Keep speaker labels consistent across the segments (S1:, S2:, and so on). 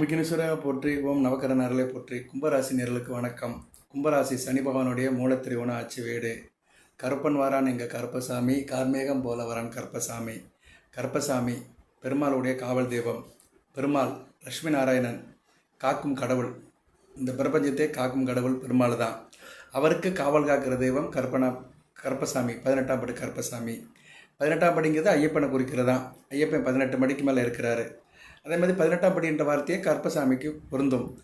S1: ஓம் விக்னேஸ்வரா போற்றி ஓம் நவக்கர நேரலை போற்றி கும்பராசி நேர்களுக்கு வணக்கம். கும்பராசி சனி பகவானுடைய மூலத்திருவன ஆட்சி வீடு. கருப்பன் வாரான் எங்கள் கருப்பசாமி கார்மேகம் போல வரான் கருப்பசாமி. கருப்பசாமி பெருமாளுடைய காவல் தெய்வம். பெருமாள் லட்சுமி நாராயணன் காக்கும் கடவுள். இந்த பிரபஞ்சத்தை காக்கும் கடவுள் பெருமாள் தான். அவருக்கு காவல் காக்கிற தெய்வம் கற்பனா கருப்பசாமி பதினெட்டாம் படி கருப்பசாமி. பதினெட்டாம் படிங்கிறது ஐயப்பனை குறிக்கிறதான் ஐயப்பன் பதினெட்டு மணிக்கு மேலே இருக்கிறாரு. அதே மாதிரி பதினெட்டாம் படின்ற வார்த்தையை கற்பசாமிக்கு பொருந்தும்.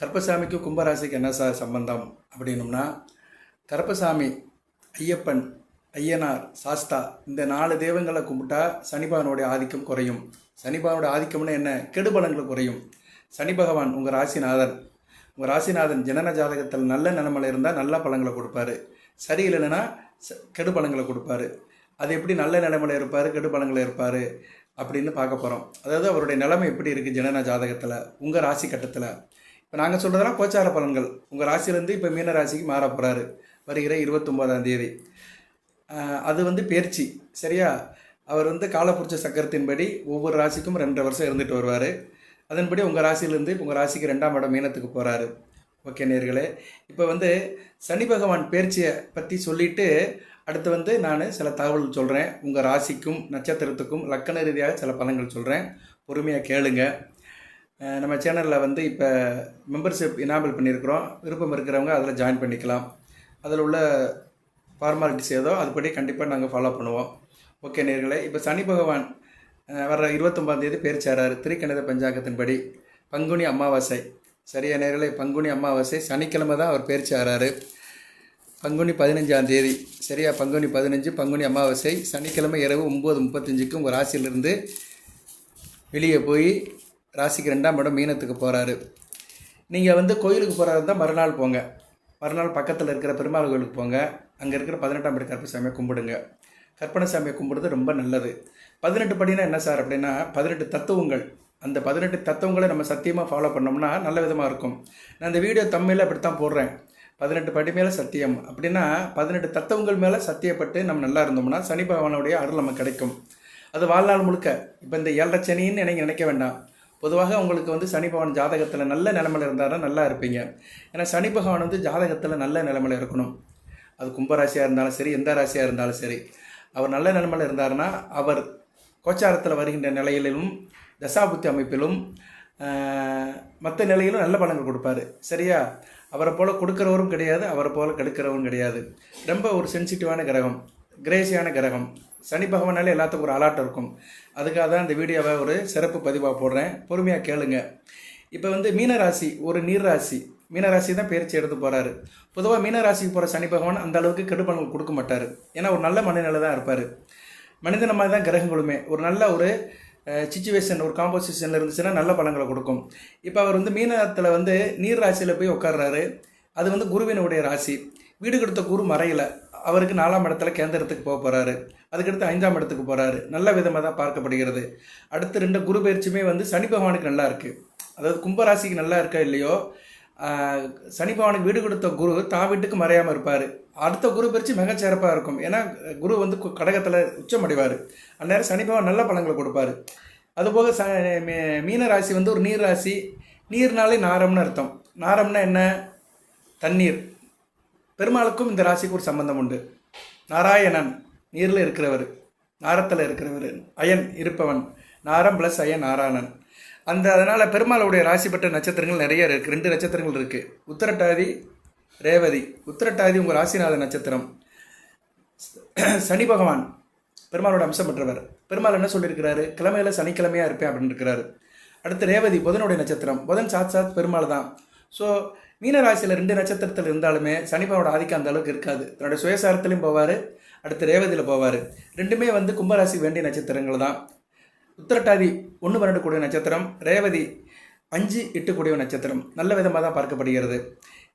S1: கற்பசாமிக்கு கும்பராசிக்கு என்ன சார் சம்பந்தம் அப்படின்னோம்னா கற்பசாமி ஐயப்பன் ஐயனார் சாஸ்தா இந்த நாலு தெய்வங்களை கும்பிட்டா சனிபகவனுடைய ஆதிக்கம் குறையும். சனிபகவானுடைய ஆதிக்கம்னு என்ன? கெடுபலங்கள் குறையும். சனி பகவான் உங்கள் ராசிநாதன். உங்கள் ராசிநாதன் ஜனன ஜாதகத்தில் நல்ல நிலமையில் இருந்தால் நல்ல பழங்களை கொடுப்பாரு. சரியில்லைன்னா ச- கெடு கொடுப்பாரு. அது எப்படி நல்ல நிலைமையில் இருப்பார் கெடு பழங்களை இருப்பார்? அப்படின்னு பார்க்க போகிறோம் அதாவது அவருடைய நிலைமை எப்படி இருக்குது ஜனன ஜாதகத்தில் உங்கள் ராசி கட்டத்தில்? இப்போ நாங்கள் சொல்கிறதெல்லாம் கோச்சார பலன்கள். உங்கள் ராசியிலேருந்து இப்போ மீன ராசிக்கு மாற போகிறாரு வருகிற இருபத்தொம்போதாம் தேதி. அது வந்து பேர்ச்சி. சரியா? அவர் வந்து காலப்புருஷ சக்கரத்தின்படி ஒவ்வொரு ராசிக்கும் ரெண்டரை வருஷம் இருந்துட்டு வருவார். அதன்படி உங்கள் ராசியிலேருந்து உங்கள் ராசிக்கு ரெண்டாம் இடம் மீனத்துக்கு போகிறாரு ஓகே நேர்களே இப்போ வந்து சனி பகவான் பேர்ச்சியை பற்றி சொல்லிட்டு அடுத்து வந்து நான் சில தகவல் சொல்கிறேன் உங்கள் ராசிக்கும் நட்சத்திரத்துக்கும் லக்கண ரீதியாக சில பலன்கள் சொல்கிறேன் பொறுமையாக கேளுங்க. நம்ம சேனலில் வந்து இப்போ மெம்பர்ஷிப் இனாபிள் பண்ணியிருக்கிறோம் விருப்பம் இருக்கிறவங்க அதில் ஜாயின் பண்ணிக்கலாம். அதில் உள்ள ஃபார்மாலிட்டிஸ் ஏதோ அதுபடி கண்டிப்பாக நாங்கள் ஃபாலோ பண்ணுவோம். ஓகே நேர்களே இப்போ சனி பகவான் வர வர்ற இருபத்தொம்பதாம் பேர் சேராரு. திரிக்கணித பஞ்சாங்கத்தின்படி பங்குனி அமாவாசை. சரியா நேர்களே பங்குனி அமாவாசை சனிக்கிழமை தான் அவர் பேர் சேராரு. பங்குனி பதினஞ்சாம் தேதி. சரியா? பங்குனி பதினஞ்சு பங்குனி அமாவாசை சனிக்கிழமை இரவு ஒம்பது முப்பத்தஞ்சுக்கு உங்கள் ராசியிலிருந்து வெளியே போய் ராசிக்கு ரெண்டாம் இடம் மீனத்துக்கு போகிறாரு நீங்கள் வந்து கோயிலுக்கு போகிறதா இருந்தால் மறுநாள் போங்க. மறுநாள் பக்கத்தில் இருக்கிற பெருமாள் கோயிலுக்கு போங்க. அங்கே இருக்கிற பதினெட்டாம் படி கருப்பசாமியை கும்பிடுங்க. கற்பனை சாமியை கும்பிடுறது ரொம்ப நல்லது. பதினெட்டு படினா என்ன சார் அப்படின்னா பதினெட்டு தத்துவங்கள். அந்த பதினெட்டு தத்துவங்களை நம்ம சத்தியமாக ஃபாலோ பண்ணோம்னா நல்ல விதமாக இருக்கும். நான் இந்த வீடியோ தமிழில் அப்படித்தான் போடுறேன். பதினெட்டு படி மேலே சத்தியம். அப்படின்னா பதினெட்டு தத்துவங்கள் மேலே சத்தியப்பட்டு நம்ம நல்லா இருந்தோம்னா சனி பகவானுடைய அருள் நமக்கு கிடைக்கும். அது வாழ்நாள் முழுக்க. இப்போ இந்த ஏழரை சனின்னு நீங்கள் நினைக்க வேண்டாம். பொதுவாக உங்களுக்கு வந்து சனி பகவான் ஜாதகத்தில் நல்ல நிலமையில் இருந்தாருன்னா நல்லா இருப்பீங்க. ஏன்னா சனி பகவான் வந்து ஜாதகத்தில் நல்ல நிலமையில் இருக்கணும். அது கும்பராசியாக இருந்தாலும் சரி எந்த ராசியாக இருந்தாலும் சரி. அவர் நல்ல நிலமையில் இருந்தாருன்னா அவர் கோச்சாரத்தில் வருகின்ற நிலையிலும் தசாபுத்தி அமைப்பிலும் மற்ற நிலையிலும் நல்ல பலன்கள் கொடுப்பாரு. சரியா? அவரை போல் கொடுக்குறவரும் கிடையாது அவரை போல் கெடுக்கிறவரும் கிடையாது. ரொம்ப ஒரு சென்சிட்டிவான கிரகம் கிரேசியான கிரகம். சனி பகவானாலே எல்லாத்துக்கும் ஒரு அலாட் இருக்கும். அதுக்காக தான் இந்த வீடியோவை ஒரு சிறப்பு பதிவாக போடுறேன். பொறுமையாக கேளுங்க. இப்போ வந்து மீனராசி ஒரு நீர்ராசி. மீனராசி தான் பயிற்சி எடுத்து போகிறாரு பொதுவாக மீனராசிக்கு போகிற சனி பகவான் அந்த அளவுக்கு கெடுபலன்கள் கொடுக்க மாட்டார். ஏன்னா ஒரு நல்ல மனநிலை தான் இருப்பார். மனிதன மாதிரி தான் கிரகங்களுமே ஒரு நல்ல ஒரு சுச்சுவேஷன் ஒரு காம்போசிஷனில் இருந்துச்சுன்னா நல்ல பழங்களை கொடுக்கும். இப்போ அவர் வந்து மீனத்தில் வந்து நீர் ராசியில் போய் உட்கார்றாரு அது வந்து குருவினுடைய ராசி. வீடு கொடுத்த குரு மறையல. அவருக்கு நாலாம் இடத்துல கேந்திரத்துக்கு போக போகிறாரு அதுக்கடுத்து ஐந்தாம் இடத்துக்கு போகிறாரு நல்ல விதமாக தான் பார்க்கப்படுகிறது. அடுத்து ரெண்டு குரு பயிற்சியுமே வந்து சனி பகவானுக்கு நல்லா இருக்குது அதாவது கும்பராசிக்கு நல்லா இருக்கா இல்லையோ? சனி பகவானுக்கு வீடு கொடுத்த குரு தான் வீட்டுக்கு மறையாமல் இருப்பார். அடுத்த குரு பயிற்சி மிகச்சிறப்பாக இருக்கும். ஏன்னா குரு வந்து கு- கடகத்தில் உச்சமடைவார். அந்நேரம் சனி பகவான் நல்ல பழங்களை கொடுப்பாரு. அதுபோக ச மீ- மீன ராசி வந்து ஒரு நீர் ராசி. நீர்னாலே நாரம்னு அர்த்தம். நாரம்னா என்ன? தண்ணீர். பெருமாளுக்கும் இந்த ராசிக்கு ஒரு சம்பந்தம் உண்டு. நாராயணன் நீரில் இருக்கிறவர். நாரத்தில் இருக்கிறவர். அயன் இருப்பவன். நாரம் ப்ளஸ் அயன் நாராயணன். அந்த அதனால் பெருமாளுடைய ராசி பெற்ற நட்சத்திரங்கள் நிறைய இருக்குது ரெண்டு நட்சத்திரங்கள் இருக்குது உத்திரட்டாதி ரேவதி. உத்திரட்டாதி உங்கள் ராசிநாத நட்சத்திரம். சனி பகவான் பெருமாளோட அம்சம் பெற்றவர். பெருமாள் என்ன சொல்லியிருக்கிறாரு? கிழமையில் சனிக்கிழமையாக இருப்பேன் அப்படின்னு இருக்கிறாரு. அடுத்து ரேவதி புதனுடைய நட்சத்திரம். புதன் சாத் சாத் பெருமாள் தான். ஸோ மீனராசியில் ரெண்டு நட்சத்திரத்தில் இருந்தாலுமே சனிபாவோட ஆதிக்கம் அந்த அளவுக்கு இருக்காது. தன்னுடைய சுயசாரத்திலையும் போவார் அடுத்து ரேவதியில் போவார். ரெண்டுமே வந்து கும்பராசி வேண்டிய நட்சத்திரங்கள் தான். உத்திரட்டாதி ஒன்று பன்னெண்டு கூடிய நட்சத்திரம் ரேவதி அஞ்சு எட்டு கூடிய நட்சத்திரம். நல்ல விதமாக தான் பார்க்கப்படுகிறது.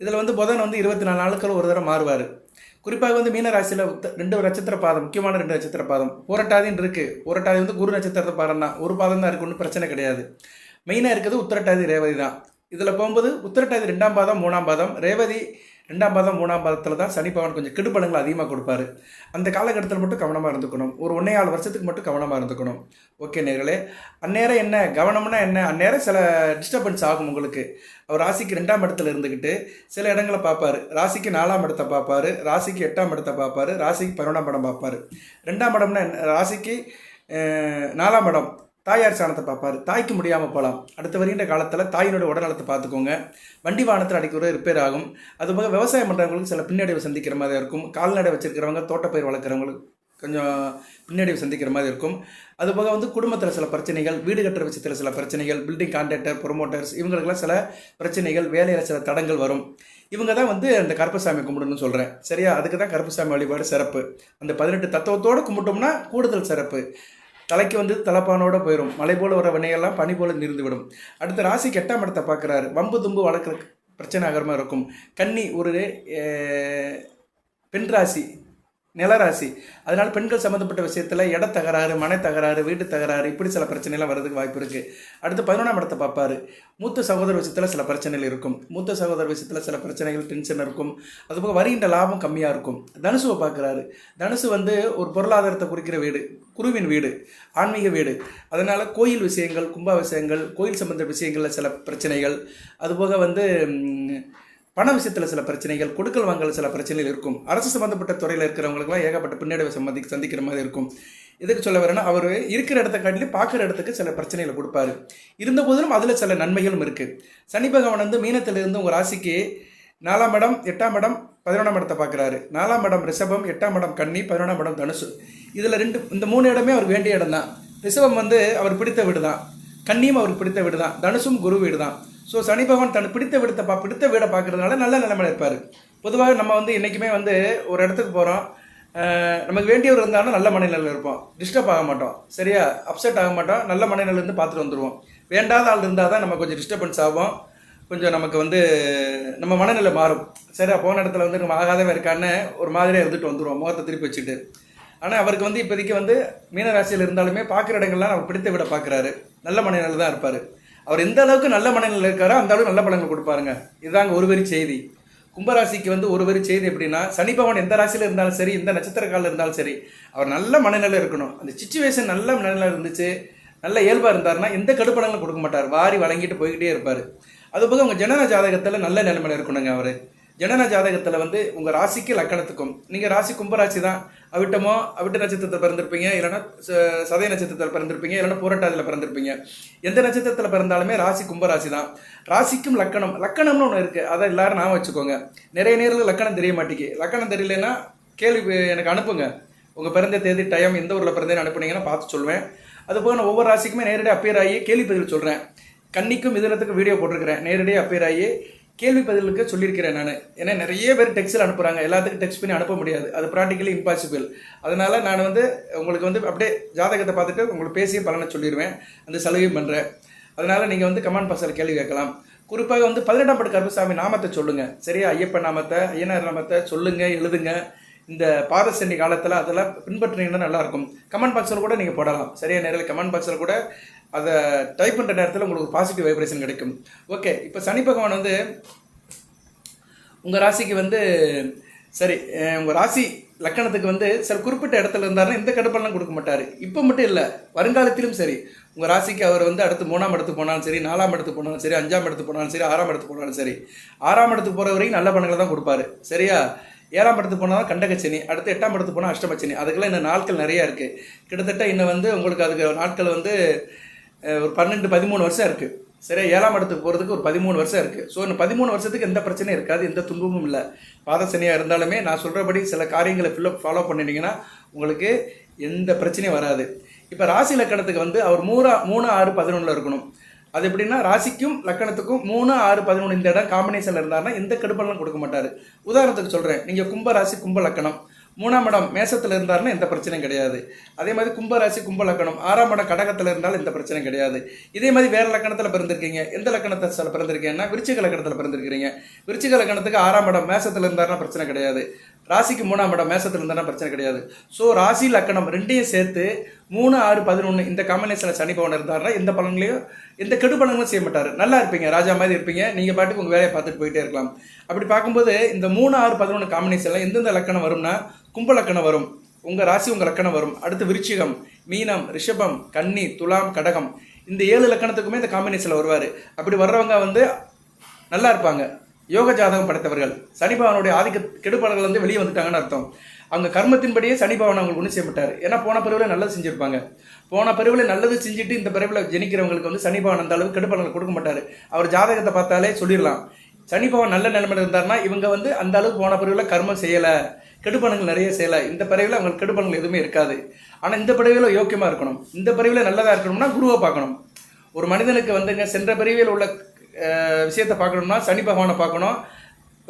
S1: இதில் வந்து புதன் வந்து இருபத்தி நாலு நாளுக்கள் ஒரு தடவை மாறுவார். குறிப்பாக வந்து மீனராசியில் ரெண்டு நட்சத்திர பாதம் முக்கியமான ரெண்டு நட்சத்திர பாதம். பூரட்டாதின்னு இருக்குது பூரட்டாதி வந்து குரு நட்சத்திரத்தை பாதம் தான் ஒரு பாதம் தான் இருக்கு ஒன்றும் பிரச்சனை கிடையாது. மெயினாக இருக்கிறது உத்திரட்டாதி ரேவதி தான். இதில் போகும்போது உத்திரட்டாதி ரெண்டாம் பாதம் மூணாம் பாதம் ரேவதி ரெண்டாம் பாதம் மூணாம் பாதத்தில் தான் சனி பகவான் கொஞ்சம் கெடுபலங்கள் அதிகமாக கொடுப்பாரு. அந்த காலகட்டத்தில் மட்டும் கவனமாக இருந்துக்கணும். ஒரு ஒன்றே ஆறு வருஷத்துக்கு மட்டும் கவனமாக இருந்துக்கணும். ஓகே நேர்களே அந்நேரம் என்ன கவனம்னா என்ன? அந்நேரம் சில டிஸ்டர்பன்ஸ் ஆகும் உங்களுக்கு. அவர் ராசிக்கு ரெண்டாம் இடத்துல இருந்துக்கிட்டு சில இடங்களை பார்ப்பாரு. ராசிக்கு நாலாம் இடத்தை பார்ப்பார். ராசிக்கு எட்டாம் இடத்தை பார்ப்பார். ராசிக்கு பதினொன்றாம் படம் பார்ப்பார். ரெண்டாம் இடம்னா என்ன? ராசிக்கு நாலாம் இடம் தாயார் சாணத்தை பார்ப்பார் தாய்க்கு முடியாமல் போகலாம் அடுத்த வருகின்ற காலத்தில் தாயினுடைய உடல்நலத்தை பார்த்துக்கோங்க. வண்டி வாகனத்தில் அடிக்கிற ரிப்பேர் ஆகும். அதுபோக விவசாயம் பண்ணுறவங்களுக்கு சில பின்னடைவு சந்திக்கிற மாதிரி இருக்கும். கால்நடை வச்சுருக்கிறவங்க தோட்டப்பயிர் வளர்க்குறவங்களுக்கு கொஞ்சம் பின்னடைவு சந்திக்கிற மாதிரி இருக்கும். அதுபோக வந்து குடும்பத்தில் சில பிரச்சனைகள் வீடு கட்டுற விஷயத்தில் சில பிரச்சனைகள் பில்டிங் கான்ட்ராக்டர் ப்ரொமோட்டர்ஸ் இவங்களுக்கெல்லாம் சில பிரச்சனைகள் வேலையில் சில தடங்கள் வரும். இவங்க தான் வந்து அந்த கருப்பசாமி கும்பிடணும்னு சொல்கிறேன் சரியா? அதுக்கு தான் கருப்பசாமி வழிபாடு சிறப்பு. அந்த பதினெட்டு தத்துவத்தோடு கும்பிட்டோம்னா கூடுதல் சிறப்பு. தலைக்கு வந்து தலைப்பானோட போயிடும் மலை போல் வர வினையெல்லாம் பனி போல நிறுந்து விடும் அடுத்த ராசி கெட்டாம் இடத்தை பார்க்குறாரு. வம்பு தும்பு வளர்க்குற பிரச்சனை ஆகிற மாதிரி இருக்கும். கன்னி ஒரு பெண் ராசி நிலராசி. அதனால் பெண்கள் சம்மந்தப்பட்ட விஷயத்தில் இட தகராறு மனை தகராறு வீட்டு தகராறு இப்படி சில பிரச்சனைலாம் வரதுக்கு வாய்ப்பு இருக்குது அடுத்து பதினொன்றாம் இடத்தை பார்ப்பாரு. மூத்த சகோதர விஷயத்தில் சில பிரச்சனைகள் இருக்கும். மூத்த சகோதர விஷயத்தில் சில பிரச்சனைகள் டென்ஷன் இருக்கும். அதுபோக வருகின்ற லாபம் கம்மியாக இருக்கும். தனுசுவை பார்க்குறாரு. தனுசு வந்து ஒரு பொருளாதாரத்தை குறிக்கிற வீடு குருவின் வீடு ஆன்மீக வீடு. அதனால் கோயில் விஷயங்கள் கும்பா விஷயங்கள் கோயில் சம்பந்த விஷயங்களில் சில பிரச்சனைகள். அதுபோக வந்து பண விஷயத்தில் சில பிரச்சனைகள் கொடுக்கல் வாங்கல் சில பிரச்சனைகள் இருக்கும். அரசு சம்மந்தப்பட்ட துறையில் இருக்கிறவங்களுக்குலாம் ஏகப்பட்ட பின்னடைவை சம்மதி சந்திக்கிற மாதிரி இருக்கும். எதுக்கு சொல்ல வரேன்னா அவர் இருக்கிற இடத்த காட்டிலும் பார்க்குற இடத்துக்கு சில பிரச்சனைகளை கொடுப்பாரு. இருந்த போதிலும் அதில் சில நன்மைகளும் இருக்குது சனி பகவான் வந்து மீனத்திலிருந்து உங்கள் ராசிக்கு நாலாம் இடம் எட்டாம் இடம் பதினொன்றாம் இடத்தை பார்க்குறாரு. நாலாம் இடம் ரிஷபம் எட்டாம் இடம் கன்னி பதினொன்றாம் இடம் தனுசு. இதில் ரெண்டு இந்த மூணு இடமே அவர் வேண்டிய இடம் தான் ரிஷபம் வந்து அவர் பிடித்த வீடு தான் கன்னியும் அவருக்கு பிடித்த வீடு தான் தனுசும் குரு வீடு தான் ஸோ சனி பகவான் தன் பிடித்த வீடத்தை பா பிடித்த வீடை பார்க்கறதுனால நல்ல நிலைமையில் இருப்பார். பொதுவாக நம்ம வந்து என்றைக்குமே வந்து ஒரு இடத்துக்கு போகிறோம் நமக்கு வேண்டியவர் இருந்தாலும் நல்ல மனநிலையில் இருப்போம். டிஸ்டர்ப் ஆக மாட்டோம். சரியா? அப்செட் ஆக மாட்டோம். நல்ல மனநிலையிலேருந்து பார்த்துட்டு வந்துடுவோம் வேண்டாத ஆள் இருந்தால் தான் நம்ம கொஞ்சம் டிஸ்டர்பன்ஸ் ஆகும் கொஞ்சம் நமக்கு வந்து நம்ம மனநிலை மாறும். சரியா? போன இடத்துல வந்து நம்ம ஆகாதவன் இருக்கான்னு ஒரு மாதிரியாக இருந்துட்டு வந்துடுவோம் முகத்தை திருப்பி வச்சுட்டு. ஆனால் அவருக்கு வந்து இப்போதைக்கு வந்து மீனராசியில் இருந்தாலுமே பார்க்குற இடங்கள்லாம் அவர் பிடித்த விட பார்க்குறாரு. நல்ல மனநிலையில் தான் இருப்பார். அவர் எந்த அளவுக்கு நல்ல மனநிலையில் இருக்காரோ அந்த அளவுக்கு நல்ல பலன்கள் கொடுப்பாருங்க. இதுதாங்க ஒரு வரி செய்தி. கும்பராசிக்கு வந்து ஒரு வரி செய்தி எப்படின்னா சனி பகவான் எந்த ராசியில் இருந்தாலும் சரி எந்த நட்சத்திர காலில் இருந்தாலும் சரி அவர் நல்ல மனநிலை இருக்கணும். அந்த சுச்சுவேஷன் நல்ல மனநிலை இருந்துச்சு நல்ல இயல்பாக இருந்தாருன்னா எந்த கடுப்படங்களும் கொடுக்க மாட்டார். வாரி வழங்கிட்டு போய்கிட்டே இருப்பார். அதுபோக உங்கள் ஜனன ஜாதகத்தில் நல்ல நிலைமையில் இருக்கணுங்க அவர். ஜனன ஜாதகத்தில் வந்து உங்கள் ராசிக்கு லக்கணத்துக்கும் நீங்கள் ராசி கும்பராசி தான் அவிட்டமோ அவிட்ட நட்சத்திரத்தில் பிறந்திருப்பீங்க இல்லைன்னா சதய நட்சத்திரத்தில் பிறந்திருப்பீங்க இல்லைன்னா புரட்டாதியில் பிறந்திருப்பீங்க. எந்த நட்சத்திரத்தில் பிறந்தாலுமே ராசி கும்பராசி தான் ராசிக்கும் லக்கணம் லக்கணம்னு ஒன்று இருக்குது அதை எல்லாரும் நான் வச்சுக்கோங்க. நிறைய நேரில் லக்கணம் தெரிய மாட்டேங்கி லக்கணம் தெரியலன்னா கேள்வி எனக்கு அனுப்புங்க. உங்கள் பிறந்த தேதி டைம் எந்த ஊரில் பிறந்தேன்னு அனுப்புனீங்கன்னா பார்த்து சொல்லுவேன் அதுபோக நான் ஒவ்வொரு ராசிக்குமே நேரடியாக அப்பியர் ஆகி கேள்வி பதில் சொல்கிறேன் கன்னிக்கும் மிதுனத்துக்கும் வீடியோ போட்டிருக்கிறேன். நேரடியாக அப்பியர் ஆகி கேள்வி பதிலுக்கு சொல்லியிருக்கிறேன் நான். ஏன்னா நிறைய பேர் டெக்ஸ்டில் அனுப்புகிறாங்க எல்லாத்துக்கும் டெக்ஸ்ட் பண்ணி அனுப்ப முடியாது. அது ப்ராக்டிக்கலி இம்பாசிபிள் அதனால் நான் வந்து உங்களுக்கு வந்து அப்படியே ஜாதகத்தை பார்த்துட்டு உங்களுக்கு பேசிய பலனை சொல்லிடுவேன் அந்த சலுகையும் பண்ணுறேன் அதனால் நீங்கள் வந்து கமெண்ட் பாக்ஸில் கேள்வி கேட்கலாம். குறிப்பாக வந்து பதினெட்டாம் பட்டு கருப்பசாமி நாமத்தை சொல்லுங்கள் சரியா? ஐயப்பன் நாமத்தை ஐயனார் நாமத்தை சொல்லுங்கள் எழுதுங்க. இந்த பாதசண்டி காலத்தில் அதெல்லாம் பின்பற்றினீங்கன்னா நல்லாயிருக்கும் கமெண்ட் பாக்ஸில் கூட நீங்கள் போடலாம். சரியா? நேரில் கமெண்ட் பாக்ஸில் கூட அதை டைப் பண்ணுற நேரத்தில் உங்களுக்கு பாசிட்டிவ் வைப்ரேஷன் கிடைக்கும். ஓகே இப்போ சனி பகவான் வந்து உங்கள் ராசிக்கு வந்து சரி உங்கள் ராசி லக்கணத்துக்கு வந்து சில குறிப்பிட்ட இடத்துல இருந்தாருன்னா இந்த கடுப்பெல்லாம் கொடுக்க மாட்டார். இப்போ மட்டும் இல்லை வருங்காலத்திலும் சரி உங்கள் ராசிக்கு அவர் வந்து அடுத்து மூணாம் இடத்துக்கு போனாலும் சரி நாலாம் இடத்துக்கு போனாலும் சரி அஞ்சாம் இடத்துக்கு போனாலும் சரி ஆறாம் இடத்துக்கு போனாலும் சரி ஆறாம் இடத்துக்கு போகிற வரைக்கும் நல்ல பணங்களை தான் கொடுப்பாரு. சரியா? ஏழாம் இடத்துக்கு போனால் கண்டகச்சனி அடுத்து எட்டாம் இடத்துக்கு போனால் அஷ்டமச்சனி அதுக்கெல்லாம் இன்னும் நாட்கள் நிறையா இருக்குது கிட்டத்தட்ட இன்னும் வந்து உங்களுக்கு அதுக்கு நாட்கள் வந்து ஒரு பன்னெண்டு பதிமூணு வருஷம் இருக்குது சரியா? ஏழாம் இடத்துக்கு போகிறதுக்கு ஒரு பதிமூணு வருஷம் இருக்குது ஸோ இந்த பதிமூணு வருஷத்துக்கு எந்த பிரச்சனையும் இருக்காது எந்த துன்பமும் இல்லை. பாதசனியாக இருந்தாலுமே நான் சொல்கிறபடி சில காரியங்களை ஃபில்லப் ஃபாலோ பண்ணிட்டீங்கன்னா உங்களுக்கு எந்த பிரச்சனையும் வராது. இப்போ ராசி லக்கணத்துக்கு வந்து அவர் மூணா மூணு ஆறு பதினொன்றில் இருக்கணும். அது எப்படின்னா ராசிக்கும் லக்கணத்துக்கும் மூணு ஆறு பதினொன்று இந்த இடம் காம்பினேஷனில் இருந்தாருன்னா எந்த கடுப்பெல்லாம் கொடுக்க மாட்டார். உதாரணத்துக்கு சொல்கிறேன் நீங்கள் கும்ப ராசி கும்ப லக்கணம். மூணாம் இடம் மேசத்தில் இருந்தாருன்னா எந்த பிரச்சனையும் கிடையாது. அதே மாதிரி கும்பராசி கும்ப லக்கணம். ஆறாம் இடம் கடகத்தில் இருந்தாலும் எந்த பிரச்சனையும் கிடையாது. இதே மாதிரி வேறு லக்கணத்தில் பிறந்திருக்கீங்க. எந்த லக்கணத்தை சில பிறந்திருக்கீங்கன்னா விருச்சிக லக்கணத்தில் பிறந்திருக்கிறீங்க. விருச்சிக லக்கணத்துக்கு ஆறாம் இடம் மேசத்தில் இருந்தாருன்னா பிரச்சனை கிடையாது. ராசிக்கு மூணாம் இடம் மேசத்தில் இருந்தாலும் பிரச்சனை கிடையாது. ஸோ ராசி லக்கணம் ரெண்டையும் சேர்த்து மூணு ஆறு பதினொன்று இந்த காம்பினேஷனில் சனி பவன் இருந்தாருன்னா எந்த பலன்களையும் எந்த கெடு பலன்களும் செய்ய மாட்டார். நல்லா இருப்பீங்க ராஜா மாதிரி இருப்பீங்க. நீங்கள் பாட்டுக்கு உங்கள் வேலையை பார்த்துட்டு போயிட்டே இருக்கலாம். அப்படி பார்க்கும்போது இந்த மூணு ஆறு பதினொன்று காம்பினேஷனில் எந்தெந்த லக்கணம் வரும்னா கும்ப லக்கணம் வரும் உங்கள் ராசி உங்கள் லக்கணம் வரும். அடுத்து விருச்சிகம் மீனம் ரிஷபம் கன்னி துலாம் கடகம். இந்த ஏழு லக்கணத்துக்குமே இந்த காம்பினேஷனில் வருவார். அப்படி வர்றவங்க வந்து நல்லா இருப்பாங்க. யோக ஜாதகம் படைத்தவர்கள். சனிபவனுடைய ஆதிக்க கெடுபாடுகள் வந்து வெளியே வந்துட்டாங்கன்னு அர்த்தம். அவங்க கர்மத்தின்படியே சனிபவன் அவங்களுக்கு ஒன்று செய்யப்பட்டார். ஏன்னா போன பிரிவில் நல்லது செஞ்சுருப்பாங்க. போன பிரிவில் நல்லது செஞ்சுட்டு இந்த பிறவில் ஜெனிக்கிறவங்களுக்கு வந்து சனிபவன் அந்த அளவுக்கு கெடுபாடுகள் கொடுக்க மாட்டார். அவர் ஜாதகத்தை பார்த்தாலே சொல்லிடலாம். சனிபவன் நல்ல நிலைமையில் இருந்தாருன்னா இவங்க வந்து அந்த அளவுக்கு போன பிரிவில் கர்மம் செய்யலை கெடுபலங்கள் நிறைய செய்யலை. இந்த பிறவியில் அவங்களுக்கு கெடுபணங்கள் எதுவுமே இருக்காது. ஆனால் இந்த பிறவியில் யோக்கியமாக இருக்கணும். இந்த பிறவியில் நல்லதாக இருக்கணும்னா குருவை பார்க்கணும். ஒரு மனிதனுக்கு வந்துங்க சென்ற பிறவியில் உள்ள விஷயத்தை பார்க்கணும்னா சனி பகவானை பார்க்கணும்.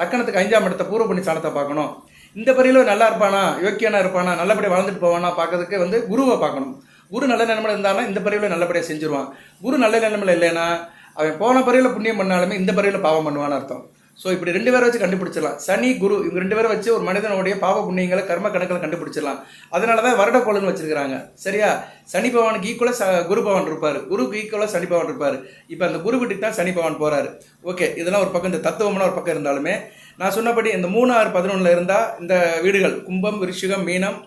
S1: லக்கணத்துக்கு ஐந்தாம் இடத்த பூர்வ பண்ணி சாணத்தை பார்க்கணும். இந்த பிறவியில் நல்லா இருப்பானா? யோக்கியனா இருப்பானா? நல்லபடியாக வாழ்ந்துட்டு போவானா? பார்க்கறதுக்கு வந்து குருவை பார்க்கணும். குரு நல்ல நிலைமையில் இருந்தாலும் இந்த பிறவியில் நல்லபடியாக செஞ்சுருவான். குரு நல்ல நிலைமையில் இல்லைன்னா அவன் போன பிறவியில் புண்ணியம் பண்ணாலுமே இந்த பிறவியில் பாவம் பண்ணுவான்னு அர்த்தம். ஸோ இப்படி ரெண்டு பேரை வச்சு கண்டுபிடிச்சிடலாம். சனி குரு இவங்க ரெண்டு பேரை வச்சு ஒரு மனிதனுடைய பாவ புண்ணியங்களை கர்ம கணக்கில் கண்டுபிடிச்சிடலாம். அதனால தான் வருட கோளுன்னு சரியா? சனி பவானுக்கு ஈக்குவலாக ச குரு பவான் இருப்பார். குருக்கு ஈக்குவலாக சனி பவான் இருப்பார். இப்போ அந்த குரு வீட்டுக்கு தான் சனி பவான் போறாரு. ஓகே இதெல்லாம் ஒரு பக்கம் இந்த தத்துவம்னா ஒரு பக்கம் இருந்தாலுமே நான் சொன்னபடி இந்த மூணு ஆறு பதினொன்றில் இருந்தால் இந்த வீடுகள் கும்பம் விருச்சிகம் மீனம்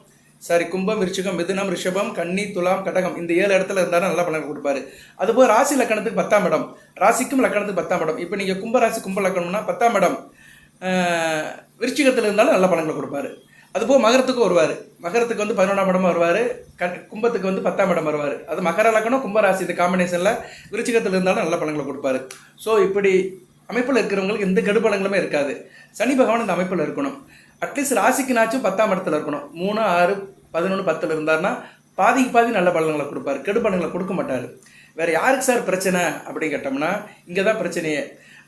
S1: சாரி கும்பம் விருச்சிகம் மிதுனம் ரிஷபம் கன்னி துலாம் கடகம். இந்த ஏழு இடத்துல இருந்தாலும் நல்ல பலன் கொடுப்பாரு. அதுபோல் ராசி லக்கணத்துக்கு பத்தாம் இடம். ராசிக்கும் லக்கணத்துக்கு பத்தாம் இடம். இப்போ நீங்கள் கும்ப ராசி கும்ப லக்கணம்னா பத்தாம் இடம். விருச்சிகத்தில் இருந்தாலும் நல்ல பலன்களை கொடுப்பாரு. அதுபோல் மகரத்துக்கு வருவார். மகரத்துக்கு வந்து பதினொன்றாம் இடமா வருவார். க கும்பத்துக்கு வந்து பத்தாம் இடம் வருவார். அது மகர லக்கணம் கும்பராசி இந்த காம்பினேஷனில் விருச்சிகத்தில் இருந்தாலும் நல்ல பலன்களை கொடுப்பாரு. ஸோ இப்படி அமைப்பில் இருக்கிறவங்களுக்கு எந்த கெடுபலங்களுமே இருக்காது. சனி பகவான் இந்த அமைப்பில் இருக்கணும். அட்லீஸ்ட் ராசிக்குனாச்சும் பத்தாம் இடத்துல இருக்கணும். மூணு ஆறு பதினொன்று பத்தில் இருந்தாருன்னா பாதிக்கு பாதி நல்ல பலன்களை கொடுப்பாரு. கெடு பலன்களை கொடுக்க மாட்டார். வேறு யாருக்கு சார் பிரச்சனை அப்படின்னு கேட்டோம்னா இங்கே தான் பிரச்சனையே.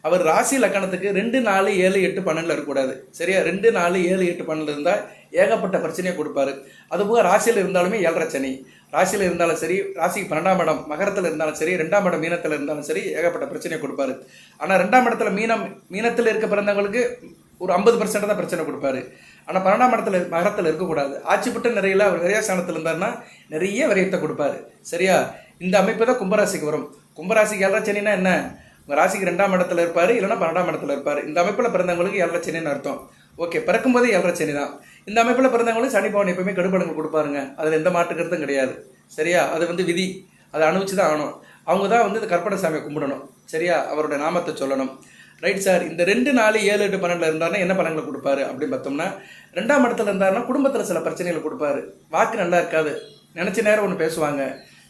S1: அவர் ராசி லக்கணத்துக்கு ரெண்டு நாலு ஏழு எட்டு பன்னெண்டில் இருக்கக்கூடாது. சரியா? ரெண்டு நாலு ஏழு எட்டு பன்னெண்டில் இருந்தால் ஏகப்பட்ட பிரச்சனையை கொடுப்பாரு. அதுபோக ராசியில் இருந்தாலுமே ஏழரை சனி. ராசியில் இருந்தாலும் சரி ராசிக்கு பன்னெண்டாம் இடம் மகரத்தில் இருந்தாலும் சரி ரெண்டாம் இடம் மீனத்தில் இருந்தாலும் சரி ஏகப்பட்ட பிரச்சனையை கொடுப்பாரு. ஆனால் ரெண்டாம் இடத்துல மீனம் மீனத்தில் இருக்க பிறந்தவங்களுக்கு ஒரு ஐம்பது பர்சன்ட் தான் பிரச்சனை கொடுப்பாரு. ஆனால் பன்னெண்டாம் இடத்துல மகரத்தில் இருக்கக்கூடாது. ஆட்சிப்பட்ட நிறையில் அவர் நிறைய ஸ்தானத்தில் இருந்தாருன்னா நிறைய விரயத்தை கொடுப்பாரு. சரியா? இந்த அமைப்பு தான் கும்பராசிக்கு வரும். கும்பராசிக்கு ஏழரை என்ன? உங்கள் ராசிக்கு ரெண்டாம் இடத்துல இருப்பார் இல்லைன்னா பன்னெண்டாம் இடத்துல இருப்பார். இந்த அமைப்பில் பிறந்தவங்களுக்கு ஏழரை சனின்னு அர்த்தம். ஓகே பிறக்கும்போதே ஏழரை சனி தான். இந்த அமைப்பில் பிறந்தவங்களுக்கு சனி பவன் எப்பவுமே கடுப்படங்கள் கொடுப்பாருங்க. அதில் எந்த மாற்றுக்கிறதும் கிடையாது. சரியா? அது வந்து விதி. அதை அனுபவிச்சு தான் ஆகணும். அவங்க தான் வந்து இந்த கற்பனை சாமியை கும்பிடணும். சரியா? அவரோட நாமத்தை சொல்லணும். ரைட் சார் இந்த ரெண்டு நாலு ஏழு எட்டு பன்னெண்டில் இருந்தாருன்னா என்ன பலன்களை கொடுப்பாரு அப்படின்னு பார்த்தோம்னா ரெண்டாம் இடத்துல இருந்தாருன்னா குடும்பத்தில் சில பிரச்சனைகளை கொடுப்பாரு. வாக்கு நல்லா இருக்காது. நினச்ச நேரம் ஒன்று பேசுவாங்க.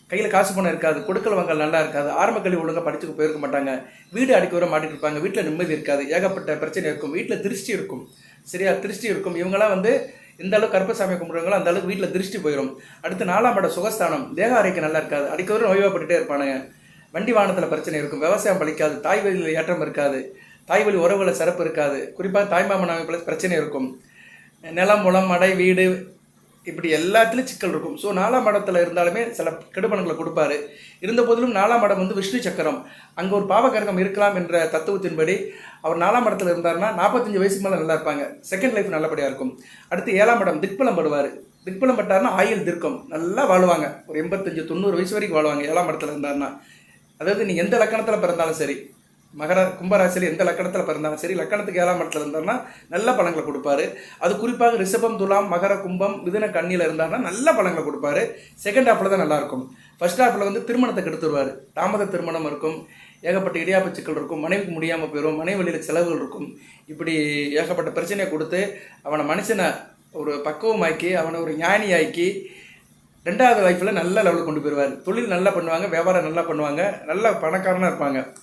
S1: கையில் காசு பணம் இருக்காது. கொடுக்கல் வாங்கல் நல்லா இருக்காது. ஆரம்ப கல்வி ஒழுங்காக படிச்சுக்கு போயிருக்க மாட்டாங்க. வீடு அடிக்க வர மாட்டிட்டு இருப்பாங்க. வீட்டில் நிம்மதி இருக்காது. ஏகப்பட்ட பிரச்சனை இருக்கும். வீட்டில் திருஷ்டி இருக்கும். சரியா? திருஷ்டி இருக்கும். இவங்களாம் வந்து எந்த அளவுக்கு கருப்பசாமி கும்பிடுறாங்களோ அந்த அளவுக்கு வீட்டில் திருஷ்டி போயிடும் அடுத்து நாலாம் பட சுகஸ்தானம். தேக ஆரோக்கியம் நல்லா இருக்காது. அடிக்க வரை நோய்வாப்பட்டுட்டே இருப்பானுங்க. வண்டி வாகனத்தில் பிரச்சனை இருக்கும். விவசாயம் பழிக்காது. தாய் வழியில் ஏற்றம் இருக்காது. தாய் வழி உறவுகளை சிறப்பு இருக்காது. குறிப்பாக தாய்மாமன் அமைப்பில் பிரச்சனை இருக்கும். நிலம் மூலம் மடை வீடு இப்படி எல்லாத்துலேயும் சிக்கல் இருக்கும். ஸோ நாலாம் மடத்தில் இருந்தாலுமே சில கெடுபணங்களை கொடுப்பாரு. இருந்த போதிலும் நாலாம் மடம் வந்து விஷ்ணு சக்கரம். அங்கே ஒரு பாவகரகம் இருக்கலாம் என்ற தத்துவத்தின்படி அவர் நாலாம் மடத்தில் இருந்தார்னா நாற்பத்தஞ்சு வயசுக்கு மேலே நல்லா இருப்பாங்க. செகண்ட் லைஃப் நல்லபடியாக இருக்கும். அடுத்து ஏழாம் மடம் திக்பலம் படுவார். திக்பலம் பட்டார்னா ஆயுள் திருக்கம். நல்லா வாழுவாங்க. ஒரு எண்பத்தஞ்சு தொண்ணூறு வயசு வரைக்கும் வாழ்வாங்க ஏழாம் மடத்தில் இருந்தாருன்னா. அதாவது நீ எந்த லக்கணத்தில் பிறந்தாலும் சரி மகர கும்பராசியில் எந்த லக்கணத்தில் பிறந்தாலும் சரி லக்கணத்துக்கு ஏழாம் இடத்துல இருந்தாருன்னா நல்ல பழங்களை கொடுப்பாரு. அது குறிப்பாக ரிஷபம் துலாம் மகர கும்பம் மிதுன கண்ணியில் இருந்தாருன்னா நல்ல பழங்களை கொடுப்பாரு. செகண்ட் ஹாஃபில் தான் நல்லாயிருக்கும் ஃபர்ஸ்ட் ஹாஃபில் வந்து திருமணத்தை கெடுத்துருவார் தாமத திருமணம் இருக்கும். ஏகப்பட்ட இடியாப்ப சிக்கல் இருக்கும். மனைவிக்கு முடியாமல் போயிடும் மனைவி வழியில் செலவுகள் இருக்கும். இப்படி ஏகப்பட்ட பிரச்சனையை கொடுத்து அவனை மனுஷனை ஒரு பக்குவமாக்கி அவனை ஒரு ஞானியாக்கி ரெண்டாவது லைஃப்பில் நல்ல லெவலுக்கு கொண்டு போயிடுவார் தொழில் நல்லா பண்ணுவாங்க வியாபாரம் நல்லா பண்ணுவாங்க நல்ல பணக்காரனாக இருப்பாங்க.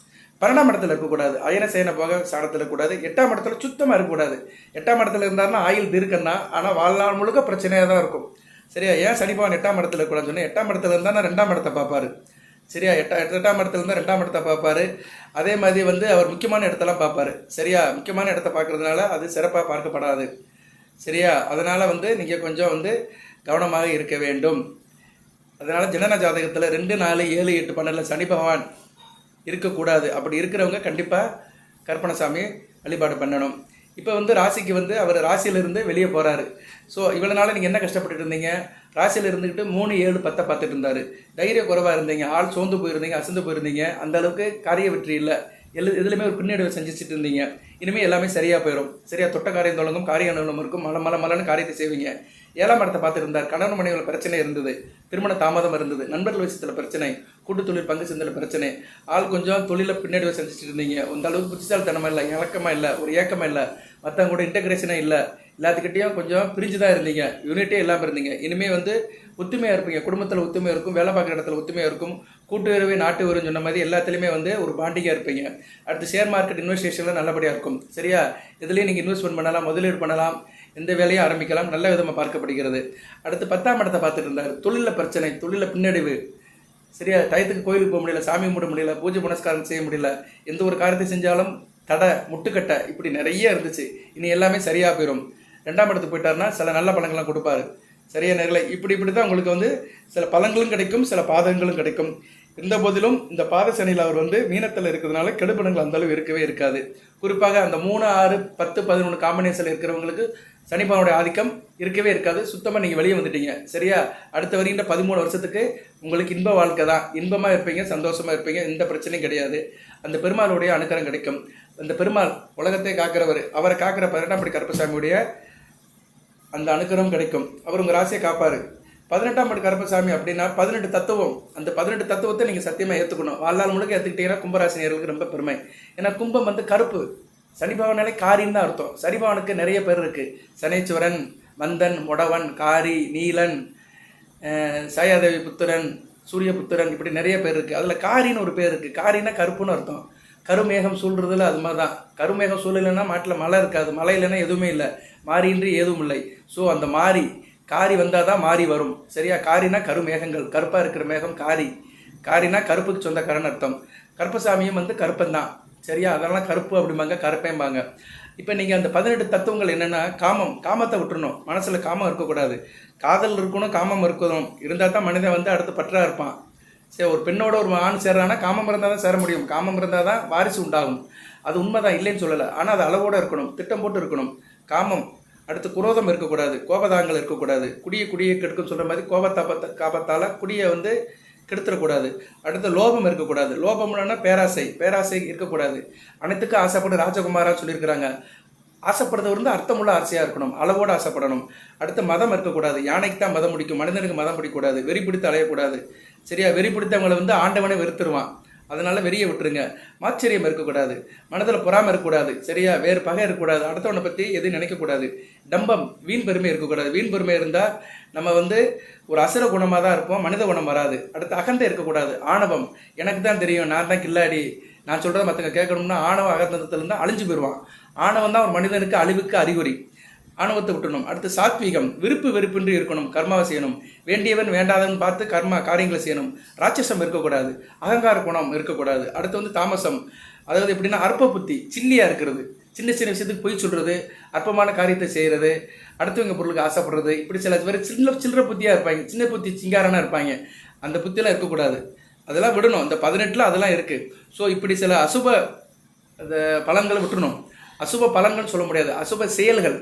S1: பன்னெண்டாம் இடத்துல இருக்கக்கூடாது. அயன சேன போக சாணத்தில் இருக்கக்கூடாது. எட்டாம் இடத்துல சுத்தமாக இருக்கக்கூடாது. எட்டாம் இடத்துல இருந்தாருன்னா ஆயில் தீர்க்கன்னா ஆனால் வாழ்நாள் முழுக்க பிரச்சனையாக தான் இருக்கும். சரியா? ஏன் சனி எட்டாம் இடத்துல இருக்கக்கூடாதுன்னு சொன்னேன்? எட்டாம் இடத்துல இருந்தால் ரெண்டாம் இடத்தை பார்ப்பாரு. சரியா? எட்டா எட்டாம் இடத்துல இருந்தால் ரெண்டாம் இடத்தை பார்ப்பாரு. அதே மாதிரி வந்து அவர் முக்கியமான இடத்தெல்லாம் பார்ப்பாரு. சரியா? முக்கியமான இடத்த பார்க்கறதுனால அது சிறப்பாக பார்க்கப்படாது. சரியா? அதனால் வந்து நீங்கள் கொஞ்சம் வந்து கவனமாக இருக்க வேண்டும். அதனால் ஜனன ஜாதகத்தில் ரெண்டு நாலு ஏழு எட்டு பன்னெண்டில் சனி பகவான் இருக்கக்கூடாது. அப்படி இருக்கிறவங்க கண்டிப்பாக கற்பனசாமி வழிபாடு பண்ணணும். இப்போ வந்து ராசிக்கு வந்து அவர் ராசியிலிருந்து வெளியே போகிறாரு ஸோ இவ்வளோ நாள் நீங்கள் என்ன கஷ்டப்பட்டுட்டு இருந்தீங்க? ராசியில் இருந்துக்கிட்டு மூணு ஏழு பத்தை பார்த்துட்டு இருந்தார். தைரிய குறைவாக இருந்தீங்க. ஆள் சோர்ந்து போயிருந்தீங்க அசந்து போயிருந்தீங்க. அந்த அளவுக்கு காரிய வெற்றி இல்லை. எல் எதுலையுமே ஒரு பின்னடைவை செஞ்சுட்டு இருந்தீங்க. இனிமேல் எல்லாமே சரியாக போயிடும் சரியாக தொட்ட காரியம் தொடங்கும் காரிய அனுபவம் இருக்கும். மல மல மலன்னு காரியத்தை செய்வீங்க. ஏழாம் இடத்தை பார்த்துருந்தார் கணவன் மனைவியில் பிரச்சனை இருந்தது. திருமண தாமதம் இருந்தது. நண்பர்கள் விஷயத்தில் பிரச்சனை. கூட்டு தொழில் பங்கு சந்தையில் பிரச்சனை. ஆள் கொஞ்சம் தொழிலில் பின்னடைவை செஞ்சுட்டு இருந்தீங்க. அந்த அளவுக்கு புத்திசாலித்தனமாக இல்லை இலக்கமாக இல்லை ஒரு ஏக்கமாக இல்லை. மற்றவங்க கூட இன்டகிரேஷனே இல்லை. எல்லாத்துக்கிட்டையும் கொஞ்சம் பிரிஞ்சு தான் இருந்தீங்க யூனிட்டே இல்லாமல் இருந்தீங்க. இனிமேல் வந்து ஒத்துமையாக இருப்பீங்க. குடும்பத்தில் ஒத்துமையாக இருக்கும். வேலை பார்க்குற இடத்துல ஒத்துமையாக இருக்கும். கூட்டுறவு நாட்டு உறவுன்னு சொன்ன மாதிரி எல்லாத்துலேயுமே வந்து ஒரு பாண்டிங்காக இருப்பீங்க. அடுத்து ஷேர் மார்க்கெட் இன்வெஸ்டேஷனில் நல்லபடியாக இருக்கும். சரியா? இதுலேயும் நீங்கள் இன்வெஸ்ட்மெண்ட் பண்ணலாம் முதலீடு பண்ணலாம். எந்த வேலையும் ஆரம்பிக்கலாம். நல்ல விதமாக பார்க்கப்படுகிறது. அடுத்து பத்தாம் இடத்தை பார்த்துட்டு இருந்தார். தொழிலில் பிரச்சனை தொழிலில் பின்னடைவு. சரியா? டயத்துக்கு கோயிலுக்கு போக முடியல சாமி கும்பிட முடியல பூஜை புனஸ்காரம் செய்ய முடியல. எந்த ஒரு காரியத்தை செஞ்சாலும் தடை முட்டுக்கட்டை இப்படி நிறைய இருந்துச்சு. இனி எல்லாமே சரியாக போயிடும் ரெண்டாம் இடத்துக்கு போயிட்டாருன்னா சில நல்ல பழங்கள்லாம் கொடுப்பாரு. சரியா நேரில்? இப்படி இப்படி தான் உங்களுக்கு வந்து சில பழங்களும் கிடைக்கும் சில பாதகங்களும் கிடைக்கும். இருந்த போதிலும் இந்த பாத சனியில் அவர் வந்து மீனத்தில் இருக்கிறதுனால கெடுபலங்கள் அந்த அளவு இருக்கவே இருக்காது. குறிப்பாக அந்த மூணு ஆறு பத்து பதினொன்று காம்பினேஷனில் இருக்கிறவங்களுக்கு சனிப்பானுடைய ஆதிக்கம் இருக்கவே இருக்காது. சுத்தமாக நீங்கள் வெளியே வந்துட்டீங்க. சரியா? அடுத்த வருகின்ற பதிமூணு வருஷத்துக்கு உங்களுக்கு இன்ப வாழ்க்கை தான். இன்பமாக இருப்பீங்க சந்தோஷமாக இருப்பீங்க எந்த பிரச்சனையும் கிடையாது. அந்த பெருமாளுடைய அனுக்கரம் கிடைக்கும். அந்த பெருமாள் உலகத்தை காக்கிறவர். அவரை காக்கிற பதினெட்டாம் படி கருப்பசாமியுடைய அந்த அனுக்கிரகம் கிடைக்கும். அவர் உங்கள் ராசியை காப்பாரு. பதினெட்டாம் ஆண்டு கருப்பசாமி அப்படின்னா பதினெட்டு தத்துவம். அந்த பதினெட்டு தத்துவத்தை நீங்கள் சத்தியமாக ஏற்றுக்கணும் வாழ்நாள் முழுக்க ஏற்றுக்கிட்டீங்கன்னா கும்பராசினியர்களுக்கு ரொம்ப பெருமை. ஏன்னா கும்பம் வந்து கருப்பு. சனிபவனாலே காரின்னு தான் அர்த்தம். சனிபவனுக்கு நிறைய பேர் இருக்குது சனீஸ்வரன் மந்தன் முடவன் காரி நீலன் சயாதேவி புத்திரன் சூரிய புத்திரன் இப்படி நிறைய பேர் இருக்குது அதில் காரின்னு ஒரு பேர் இருக்குது காரின்னா கருப்புன்னு அர்த்தம். கருமேகம் சூழ்றதுல அது மாதிரி தான் கருமேகம் சூழலைன்னா மாட்டில் மழை இருக்காது. மழை இல்லைன்னா எதுவுமே இல்லை. மாறின்றி ஏதும் இல்லை ஸோ அந்த மாறி காரி வந்தால் தான் மாறி வரும். சரியா? காரினா கருமேகங்கள் கருப்பாக இருக்கிற மேகம் காரி. காரினா கருப்புக்கு சொந்தக்காரன் அர்த்தம். கருப்பசாமியும் வந்து கருப்பன் தான். சரியா? அதெல்லாம் கருப்பு அப்படிம்பாங்க கருப்பேம்பாங்க. இப்போ நீங்கள் அந்த பதினெட்டு தத்துவங்கள் என்னென்னா காமம். காமத்தை விட்டுறணும். மனசில் காமம் இருக்கக்கூடாது. காதல் இருக்கணும் காமம் இருக்கணும். இருந்தால் தான் மனிதன் வந்து அடுத்து பற்றா இருப்பான். சரி ஒரு பெண்ணோட ஒரு ஆண் சேர்றான்னா காமம் இருந்தால் தான் சேர முடியும். காமம் இருந்தால் தான் வாரிசு உண்டாகும். அது உண்மைதான் இல்லைன்னு சொல்லலை. ஆனால் அது அளவோடு இருக்கணும். திட்டம் போட்டு இருக்கணும். காமம். அடுத்து குரோதம் இருக்கக்கூடாது கோபதாங்கள் இருக்கக்கூடாது. குடியை குடியை கெடுக்குன்னு சொல்கிற மாதிரி கோபத்தாபத்தை காபத்தால் குடியை வந்து கெடுத்துடக்கூடாது அடுத்து லோபம் இருக்கக்கூடாது. லோபம்னா பேராசை பேராசை இருக்கக்கூடாது. அனைத்துக்கும் ஆசைப்பட்டு ராஜகுமாரா சொல்லியிருக்கிறாங்க. ஆசைப்படுறது வந்து அர்த்தமுள்ள ஆசையாக இருக்கணும். அளவோடு ஆசைப்படணும். அடுத்து மதம் இருக்கக்கூடாது. யானைக்கு தான் மதம் பிடிக்கும். மனிதனுக்கு மதம் பிடிக்கக்கூடாது. வெறி பிடித்து அலையக்கூடாது. சரியா? வெறி பிடித்தவங்களை வந்து ஆண்டவனை வெறுத்துருவான். அதனால வெறியை விட்டுருங்க. மாச்சரியம் இருக்கக்கூடாது. மனதில் பொறாமல் இருக்கக்கூடாது. சரியா? வேறு பகை இருக்கக்கூடாது. அடுத்தவனை பற்றி எதுவும் நினைக்கக்கூடாது. டம்பம் வீண் பெருமை இருக்கக்கூடாது. வீண் பெருமை இருந்தால் நம்ம வந்து ஒரு அசுர குணமாக தான் இருப்போம். மனித குணம் வராது. அடுத்து அகந்தை இருக்கக்கூடாது. ஆணவம். எனக்கு தான் தெரியும். நான் தான் கில்லாடி. நான் சொல்கிறத மற்றவங்க கேட்கணும்னா ஆணவ அகந்தத்துலேருந்து அழிஞ்சு போயிடுவான் ஆணவம் தான் ஒரு மனிதனுக்கு அழிவுக்கு அறிகுறி. ஆணவத்தை விட்டணும் அடுத்து சாத்வீகம். விருப்பு வெறுப்பின்றி இருக்கணும். கர்மாவை செய்யணும். வேண்டியவன் வேண்டாதவன் பார்த்து கர்மா காரியங்களை செய்யணும். ராட்சசம் இருக்கக்கூடாது. அகங்கார குணம் இருக்கக்கூடாது. அடுத்து வந்து தாமசம். அதாவது எப்படின்னா அற்ப புத்தி சில்லியாக இருக்கிறது. சின்ன சின்ன விஷயத்துக்கு பொய் சொல்கிறது அற்பமான காரியத்தை செய்கிறது அடுத்தவங்க பொருளுக்கு ஆசைப்படுறது இப்படி சில பேர் சின்ன சில்லற புத்தியாக இருப்பாங்க. சின்ன புத்தி சிங்காரனாக இருப்பாங்க. அந்த புத்தியெல்லாம் இருக்கக்கூடாது. அதெல்லாம் விடணும். இந்த பதினெட்டில் அதெல்லாம் இருக்குது ஸோ இப்படி சில அசுப அந்த பலன்களை விட்டுணும் அசுப பலன்கள் சொல்ல முடியாது. அசுப செயல்கள்.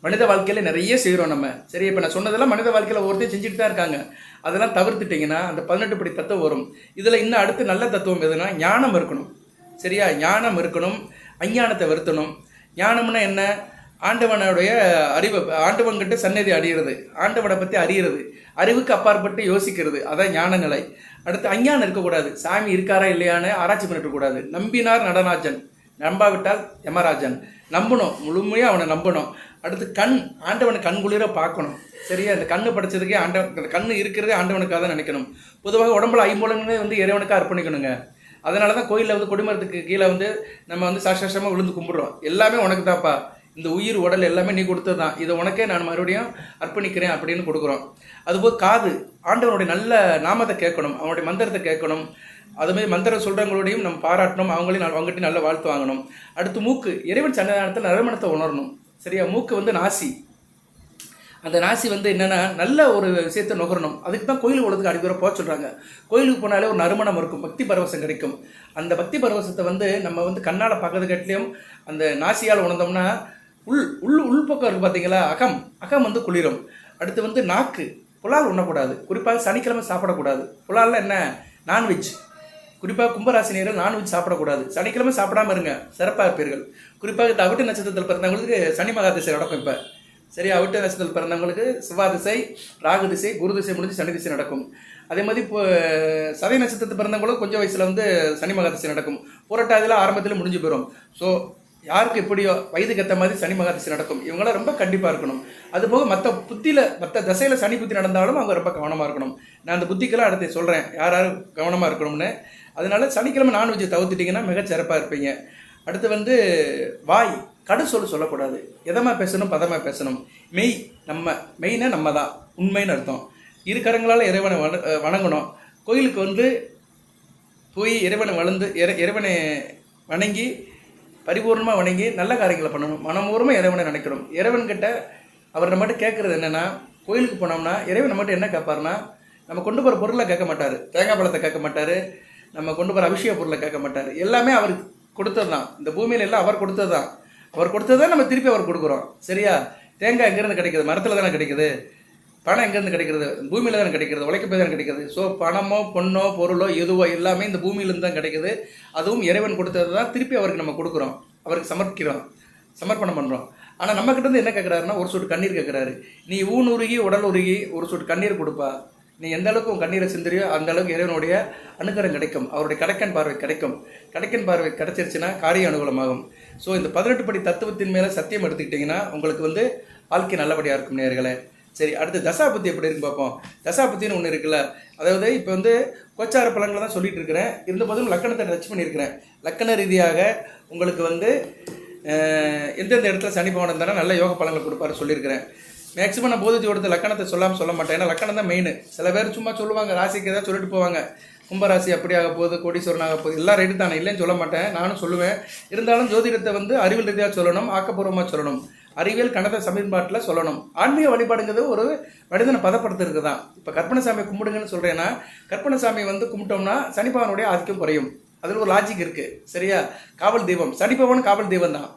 S1: மனித வாழ்க்கையில் நிறைய செய்கிறோம் நம்ம. சரி இப்போ நான் சொன்னதெல்லாம் மனித வாழ்க்கையில் ஒருத்தையும் செஞ்சுட்டு தான் இருக்காங்க. அதெல்லாம் தவிர்த்துட்டிங்கன்னா அந்த பதினெட்டு படி தத்துவம் வரும். இதில் இன்னும் அடுத்து நல்ல தத்துவம் எதுனா ஞானம் இருக்கணும். சரியா? ஞானம் இருக்கணும் அஞ்ஞானத்தை வருத்தணும். ஞானம்னா என்ன? ஆண்டவனுடைய அறிவை ஆண்டவன்கிட்ட சன்னதி அறிகிறது ஆண்டவனை பற்றி அறிகிறது அறிவுக்கு அப்பாற்பட்டு யோசிக்கிறது. அதான் ஞான நிலை அடுத்து அஞ்ஞானம் இருக்கக்கூடாது. சாமி இருக்காரா இல்லையான்னு ஆராய்ச்சி பண்ணிட்டு கூடாது. நம்பினார் நடராஜன். நம்பாவிட்டால் யமராஜன். நம்பணும். முழுமையாக அவனை நம்பணும். அடுத்து கண். ஆண்டவனை கண் குளிர பார்க்கணும். சரியா? இந்த கண்ணு படைச்சதுக்கே ஆண்டவன் இந்த கண்ணு இருக்கிறதே ஆண்டவனுக்காக தான் நினைக்கணும். பொதுவாக உடம்புல ஐம்பூலங்களே வந்து இறைவனுக்காக அர்ப்பணிக்கணுங்க. அதனால தான் கோயிலில் வந்து கொடிமரத்துக்கு கீழே வந்து நம்ம வந்து சாஷ்டாஷமாக விழுந்து கும்பிடுறோம். எல்லாமே உனக்கு தான்ப்பா. இந்த உயிர் உடல் எல்லாமே நீ கொடுத்தது தான் இதை உனக்கே நான் மறுபடியும் அர்ப்பணிக்கிறேன் அப்படின்னு கொடுக்குறோம். அதுபோல் காது. ஆண்டவனுடைய நல்ல நாமத்தை கேட்கணும். அவனுடைய மந்திரத்தை கேட்கணும். அதுமாதிரி மந்திரம் சொல்கிறவங்களோடையும் நம்ம பாராட்டணும். அவங்களையும் அவங்ககிட்ட நல்ல வாழ்த்து வாங்கணும். அடுத்து மூக்கு. இறைவன் சன்னதானத்தில் நறுமணத்தை உணரணும். சரியா? மூக்கு வந்து நாசி. அந்த நாசி வந்து என்னென்னா நல்ல ஒரு விஷயத்தை நுகரணும். அதுக்கு தான் கோயில் உலகத்துக்கு அடிக்கிற போக சொல்கிறாங்க கோயிலுக்கு போனாலே ஒரு நறுமணம் இருக்கும். பக்தி பரவசம் கிடைக்கும். அந்த பக்தி பரவசத்தை வந்து நம்ம வந்து கண்ணால் பார்க்கறது அந்த நாசியால் உணர்ந்தோம்னா உள் உள் உள்பக்கம் இருக்குது பார்த்தீங்களா அகம். அகம் வந்து குளிரும். அடுத்து வந்து நாக்கு. புலால் உண்ணக்கூடாது. குறிப்பாக சனிக்கிழமை சாப்பிடக்கூடாது. புலாலில் என்ன? நான்வெஜ். குறிப்பாக கும்பராசினியர்கள் நான்வெஜ் சாப்பிடக்கூடாது. சனிக்கிழமை சாப்பிடாம இருங்க. சிறப்பாக இருப்பீர்கள். குறிப்பாக இந்த அவிட்ட நட்சத்திரத்தில் பிறந்தவங்களுக்கு சனி மகாதிசை நடக்கும் இப்போ. சரியா அவிட்ட நட்சத்திரத்தில் பிறந்தவங்களுக்கு சிவா திசை ராகு திசை குரு திசை முடிஞ்சு சனி திசை நடக்கும். அதே மாதிரி இப்போ சதை நட்சத்திரத்தில் பிறந்தவங்களும் கொஞ்சம் வயசில் வந்து சனி மகாதிசை நடக்கும். புரட்டாதியில் ஆரம்பத்தில் முடிஞ்சு போயிடும் ஸோ யாருக்கு எப்படியோ வயதுக்கு ஏற்ற மாதிரி சனி மகாதிசை நடக்கும். இவங்களாம் ரொம்ப கண்டிப்பாக இருக்கணும். அதுபோக மற்ற புத்தியில் மற்ற தசையில் சனி புத்தி நடந்தாலும் அவங்க ரொம்ப கவனமாக இருக்கணும். நான் அந்த புத்திக்கெல்லாம் அடுத்து சொல்கிறேன் யார் யார் கவனமாக இருக்கணும்னு? அதனால சனிக்கிழமை நான்வெஜ் தவிர்த்துட்டிங்கன்னா மிக சிறப்பாக இருப்பீங்க. அடுத்து வந்து வாய் கடு சொல் சொல்லக்கூடாது. எதமாக பேசணும் பதமாக பேசணும். மெய் நம்ம மெய்னா நம்ம தான் உண்மைன்னு அர்த்தம். இருக்கிறவங்களால் இறைவனை வண வணங்கணும். கோயிலுக்கு வந்து போய் இறைவனை வளர்ந்து இறை இறைவனை வணங்கி பரிபூர்ணமாக வணங்கி நல்ல காரியங்களை பண்ணணும். மனமூர்வமாக இறைவனை நினைக்கணும். இறைவன்கிட்ட அவர் நம்மகிட்ட கேட்குறது என்னென்னா கோயிலுக்கு போனோம்னா இறைவன் நம்மகிட்ட என்ன கேட்பாருன்னா நம்ம கொண்டு போகிற பொருளை கேட்க மாட்டார். தேங்காய் பழத்தை கேட்க மாட்டார். நம்ம கொண்டு போகிற அபிஷேக பொருளை கேட்க மாட்டார். எல்லாமே அவர் கொடுத்தது தான் இந்த பூமியில் எல்லாம் அவர் கொடுத்தது தான் அவர் கொடுத்தது தான் நம்ம திருப்பி அவர் கொடுக்குறோம். சரியா? தேங்காய் எங்கேருந்து கிடைக்குது? மரத்தில் தானே கிடைக்குது? பணம் எங்கேருந்து கிடைக்கிறது பூமியில தானே கிடைக்கிறது உழைக்க போய் தானே கிடைக்கிறது ஸோ பணமோ பொண்ணோ பொருளோ எதுவோ எல்லாமே இந்த பூமியிலேருந்து தான் கிடைக்குது. அதுவும் இறைவன் கொடுத்தது தான் திருப்பி அவருக்கு நம்ம கொடுக்குறோம். அவருக்கு சமர்ப்பிக்கிறோம். சமர்ப்பணம் பண்ணுறோம் ஆனால் நம்மக்கிட்ட இருந்து என்ன கேட்குறாருன்னா ஒரு சொட்டு கண்ணீர் கேட்குறாரு நீ ஊன் உருகி உடல் உருகி ஒரு சொட்டு கண்ணீர் கொடுப்பா. நீ எந்த அளவுக்கு உன் கண்ணீரை சிந்தறியோ அந்த அளவுக்கு இறைவனுடைய அனுகரம் கிடைக்கும். அவருடைய கடைக்கன் பார்வை கிடைக்கும். கடைக்கன் பார்வை கிடைச்சிருச்சுன்னா காரிய அனுகூலமாகும். ஸோ இந்த பதினெட்டு படி தத்துவத்தின் மேலே சத்தியம் எடுத்துக்கிட்டிங்கன்னா உங்களுக்கு வந்து வாழ்க்கை நல்லபடியாக இருக்கும் நேர்களே சரி அடுத்து தசாபத்தி எப்படி இருக்குன்னு பார்ப்போம். தசாபத்தின்னு ஒன்று இருக்குல்ல. அதாவது இப்போ வந்து கோச்சார பலன்களை தான் சொல்லிட்டு இருக்கிறேன். இருந்தபோதும் லக்கணத்தை டச் பண்ணியிருக்கிறேன். லக்கண ரீதியாக உங்களுக்கு வந்து எந்தெந்த இடத்துல சனி பவனம் இருந்தாலும் நல்ல யோக பலன்கள் கொடுப்பாரு சொல்லியிருக்கிறேன். மேக்ஸிமம் நான் போதிச்சு கொடுத்த லக்கணத்தை சொல்லாமல் சொல்ல மாட்டேன். ஏன்னா லக்கணம் தான் மெயின் சில பேர் சும்மா சொல்லுவாங்க ராசிக்கு ஏதாவது சொல்லிட்டு போவாங்க. கும்பராசி அப்படி ஆக போகுது கோடீஸ்வரன் ஆக போகுது. எல்லாம் ரைட்டு தானே? இல்லைன்னு சொல்ல மாட்டேன். நானும் சொல்லுவேன். இருந்தாலும் ஜோதிடத்தை வந்து அறிவியல் ரீதியாக சொல்லணும் ஆக்கப்பூர்வமாக சொல்லணும். அறிவியல் கணத சமீபாட்டில் சொல்லணும். ஆன்மீக வழிபாடுங்கிறது ஒரு மனிதனை பதப்படுத்துறது தான் இப்போ கற்பனசாமி கும்பிடுங்கன்னு சொல்கிறேன்னா கற்பனசாமி வந்து கும்பிட்டோம்னா சனிபவனுடைய ஆதிக்கம் குறையும். அதில் ஒரு லாஜிக் இருக்குது சரியா? காவல் தெய்வம். சனிபவன் காவல் தெய்வம் தான்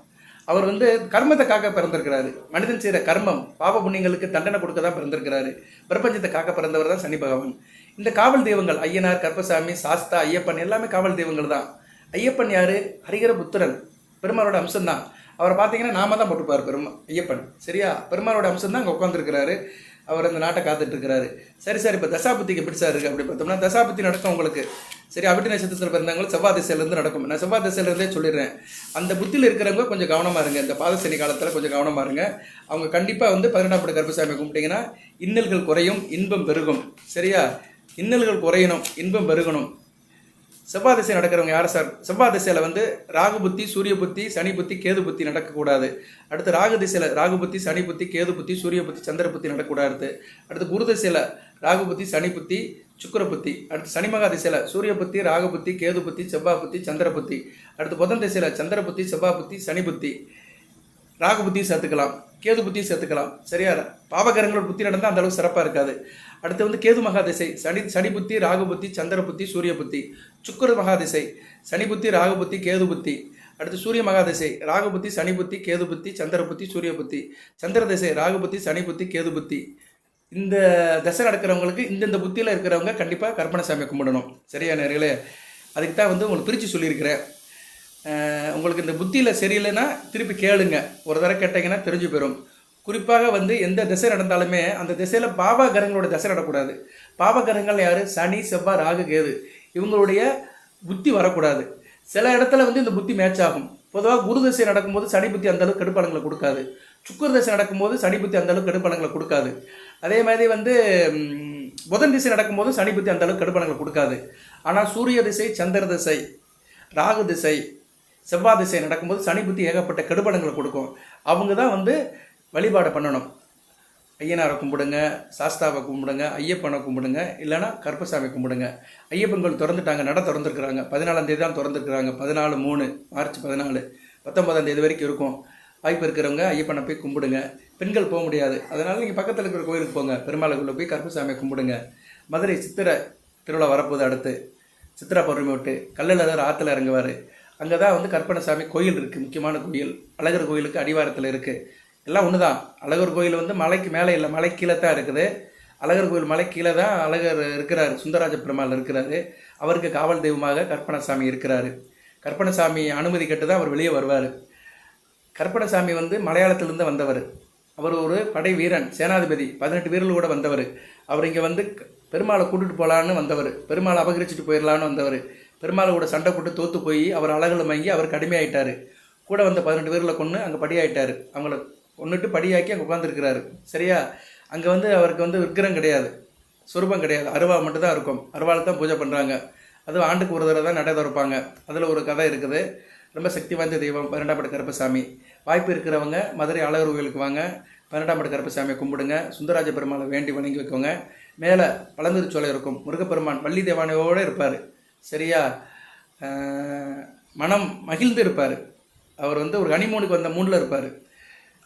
S1: அவர் வந்து கர்மத்தை காக்க பிறந்திருக்கிறாரு. மனிதன் செய்கிற கர்மம் பாவ புண்ணியங்களுக்கு தண்டனை கொடுக்க தான் பிறந்திருக்கிறாரு. பிரபஞ்சத்தை காக்க பிறந்தவர் தான் சனி பகவான். இந்த காவல் தெய்வங்கள் ஐயனார் கற்பசாமி சாஸ்தா ஐயப்பன் எல்லாமே காவல் தெய்வங்கள் தான். ஐயப்பன் யாரு? ஹரிகர புத்திரன் பெருமாளோட அம்சம்தான். அவரை பார்த்தீங்கன்னா நாம தான் போட்டுப்பார் பெருமா ஐயப்பன். சரியா? பெருமாளோட அம்சம் தான் அங்கே உட்காந்துருக்கிறாரு அவர் அந்த நாட்டை காத்துட்டு இருக்கிறாரு சரி சார் இப்போ தசாபுத்திக்கு எப்படி சார் இருக்கு? அப்படி பார்த்தோம்னா தசாபுத்தி நடக்கும் உங்களுக்கு. சரி அவிட்டு நட்சத்திரத்தில் பிறந்தவங்க செவ்வாய் திசையிலேருந்து நடக்கும். நான் செவ்வாய் திசையிலேருந்தே சொல்லிடுறேன். அந்த புத்தியில் இருக்கிறவங்க கொஞ்சம் கவனமாக இருங்க. இந்த பாதசனி காலத்தில் கொஞ்சம் கவனமாக இருங்க. அவங்க கண்டிப்பாக வந்து பதினெட்டாம் படி கருப்பசாமி கும்பிட்டீங்கன்னா இன்னல்கள் குறையும் இன்பம் பெருகும். சரியா? இன்னல்கள் குறையணும் இன்பம் பெருகணும். செவ்வாய் திசை நடக்கிறவங்க யார் சார்? செவ்வாய் திசையில் வந்து ராகு புத்தி சூரிய புத்தி சனி புத்தி கேது புத்தி நடக்கக்கூடாது. அடுத்து ராகு திசையில் ராகு புத்தி சனி புத்தி கேது புத்தி சூரிய புத்தி சந்திர புத்தி நடக்கக்கூடாது. அடுத்து குரு திசையில் ராகு புத்தி சனி புத்தி சுக்கர புத்தி. அடுத்து சனி மகா திசையில் சூரிய புத்தி ராகு புத்தி கேது புத்தி செவ்வாய் புத்தி சந்திர புத்தி. அடுத்து புதன் திசையில் சந்திர புத்தி செவ்வாய் புத்தி சனி புத்தி. ராகு புத்தியும் சேர்த்துக்கலாம் கேது புத்தியும் சேர்த்துக்கலாம். சரியா? பாவகரங்களோட புத்தி நடந்தால் அந்தளவுக்கு சிறப்பாக இருக்காது. அடுத்து வந்து கேது மகாதிசை சனி சனி புத்தி ராகு புத்தி சந்திர புத்தி சூரிய புத்தி சுக்கிர மகாதிசை சனி புத்தி ராகு புத்தி கேது புத்தி அடுத்து சூரிய மகாதிசை ராகு புத்தி சனி புத்தி கேது புத்தி சந்திர புத்தி சூரிய புத்தி சந்திர திசை ராகு புத்தி சனி புத்தி கேது புத்தி இந்த தசை நடக்கிறவங்களுக்கு இந்தந்த புத்தியில் இருக்கிறவங்க கண்டிப்பாக கற்பனை சாமி கும்பிடணும். சரியா நேர்களே? அதுக்கு தான் வந்து உங்களுக்கு பிரித்து சொல்லியிருக்கிறேன். உங்களுக்கு இந்த புத்தியில் சரியில்லைன்னா திருப்பி கேளுங்க. ஒரு தடவை கேட்டிங்கன்னா தெரிஞ்சு போயிடும் குறிப்பாக வந்து எந்த திசை நடந்தாலுமே அந்த திசையில் பாபா கிரகங்களோட திசை நடக்கூடாது. பாபா கிரகங்கள் யார்? சனி செவ்வாய் ராகு கேது. இவங்களுடைய புத்தி வரக்கூடாது. சில இடத்துல வந்து இந்த புத்தி மேட்ச் ஆகும். பொதுவாக குரு திசை நடக்கும்போது சனி புத்தி அந்த அளவுக்கு கெடுப்பலங்களை கொடுக்காது. சுக்கர திசை நடக்கும்போது சனி புத்தி அந்த அளவுக்கு கெடுப்பலங்களை கொடுக்காது. அதே மாதிரி வந்து புதன் திசை நடக்கும்போது சனி புத்தி அந்த அளவுக்கு கெடுப்பலங்களை கொடுக்காது. ஆனால் சூரிய திசை சந்திர திசை ராகு திசை செவ்வாய் திசை நடக்கும்போது சனி புத்தி ஏகப்பட்ட கெடுபடங்களை கொடுக்கும். அவங்க தான் வந்து வழிபாடு பண்ணணும். ஐயனாரை கும்பிடுங்க சாஸ்தாவை கும்பிடுங்க ஐயப்பனை கும்பிடுங்க இல்லைன்னா கருப்பசாமி கும்பிடுங்க. ஐயப்பன்கள் திறந்துட்டாங்க நட திறந்துருக்குறாங்க. பதினாலாம் தேதி தான் திறந்துருக்குறாங்க. பதினாலு மூணு மார்ச் பதினாலு. பத்தொன்பதாம் தேதி வரைக்கும் இருக்கும். வாய்ப்பு இருக்கிறவங்க ஐயப்பனை போய் கும்பிடுங்க. பெண்கள் போக முடியாது. அதனால் நீங்கள் பக்கத்தில் இருக்கிற கோயிலுக்கு போங்க. பெருமாளுக்குள்ளே போய் கருப்பசாமியை கும்பிடுங்க. மதுரை சித்திரை திருவிழா வரப்போகுது அடுத்து. சித்திரா பௌர்ணமி விட்டு கல்லில் ஆற்றுல இறங்குவார். அங்கே தான் வந்து கற்பனசாமி கோயில் இருக்குது முக்கியமான கோயில். அழகர் கோயிலுக்கு அடிவாரத்தில் இருக்குது எல்லாம் ஒன்று தான் அழகர் கோயில் வந்து மலைக்கு மேலே இல்லை மலை கீழே தான் இருக்குது. அழகர் கோயில் மலை கீழே தான் அழகர் இருக்கிறார் சுந்தரராஜ பெருமாள் இருக்கிறாரு. அவருக்கு காவல் தெய்வமாக கற்பனசாமி இருக்கிறாரு. கற்பனசாமி அனுமதி கேட்டு தான் அவர் வெளியே வருவார். கற்பனசாமி வந்து மலையாளத்திலிருந்து வந்தவர். அவர் ஒரு படை வீரன் சேனாதிபதி பதினெட்டு வீரர்களோட வந்தவர். அவர் இங்கே வந்து க- பெருமாளை கூட்டிட்டு போகலான்னு வந்தவர். பெருமாளை அபகரிச்சுட்டு போயிடலான்னு வந்தவர். பெருமாளை கூட சண்டை போட்டு தோத்து போய் அவர் அழகில் மங்கி அவர் கடுமையாயிட்டார். கூட வந்த பதினெட்டு பேரில் கொண்டு அங்கே படியாயிட்டார். அவங்கள ஒன்றுட்டு படியாக்கி அங்கே உட்காந்துருக்கிறாரு சரியா? அங்கே வந்து அவருக்கு வந்து விக்கிரம் கிடையாது. சொரூபம் கிடையாது. அருவா மட்டும்தான் இருக்கும். அருவாவில் தான் பூஜை பண்ணுறாங்க அதுவும் ஆண்டுக்கு ஒரு தடவை தான் நடை திறப்பாங்க. அதில் ஒரு கதை இருக்குது. ரொம்ப சக்தி வாய்ந்த தெய்வம் பன்னெண்டாம் பட்டு கருப்பசாமி. வாய்ப்பு இருக்கிறவங்க மதுரை அழகர் கோயிலுக்கு வாங்க. பன்னெண்டாம் பட்டு கருப்பசாமியை கும்பிடுங்க. சுந்தரராஜ பெருமாளை வேண்டி வணங்கி வைக்கோங்க. மேலே பழந்திருச்சோலை இருக்கும். முருகப்பெருமான் வள்ளி தேவானையோடு இருப்பார். சரியா? மனம் மகிழ்ந்து இருப்பார். அவர் வந்து ஒரு ஹனிமூனுக்கு வந்த மூணில் இருப்பார்.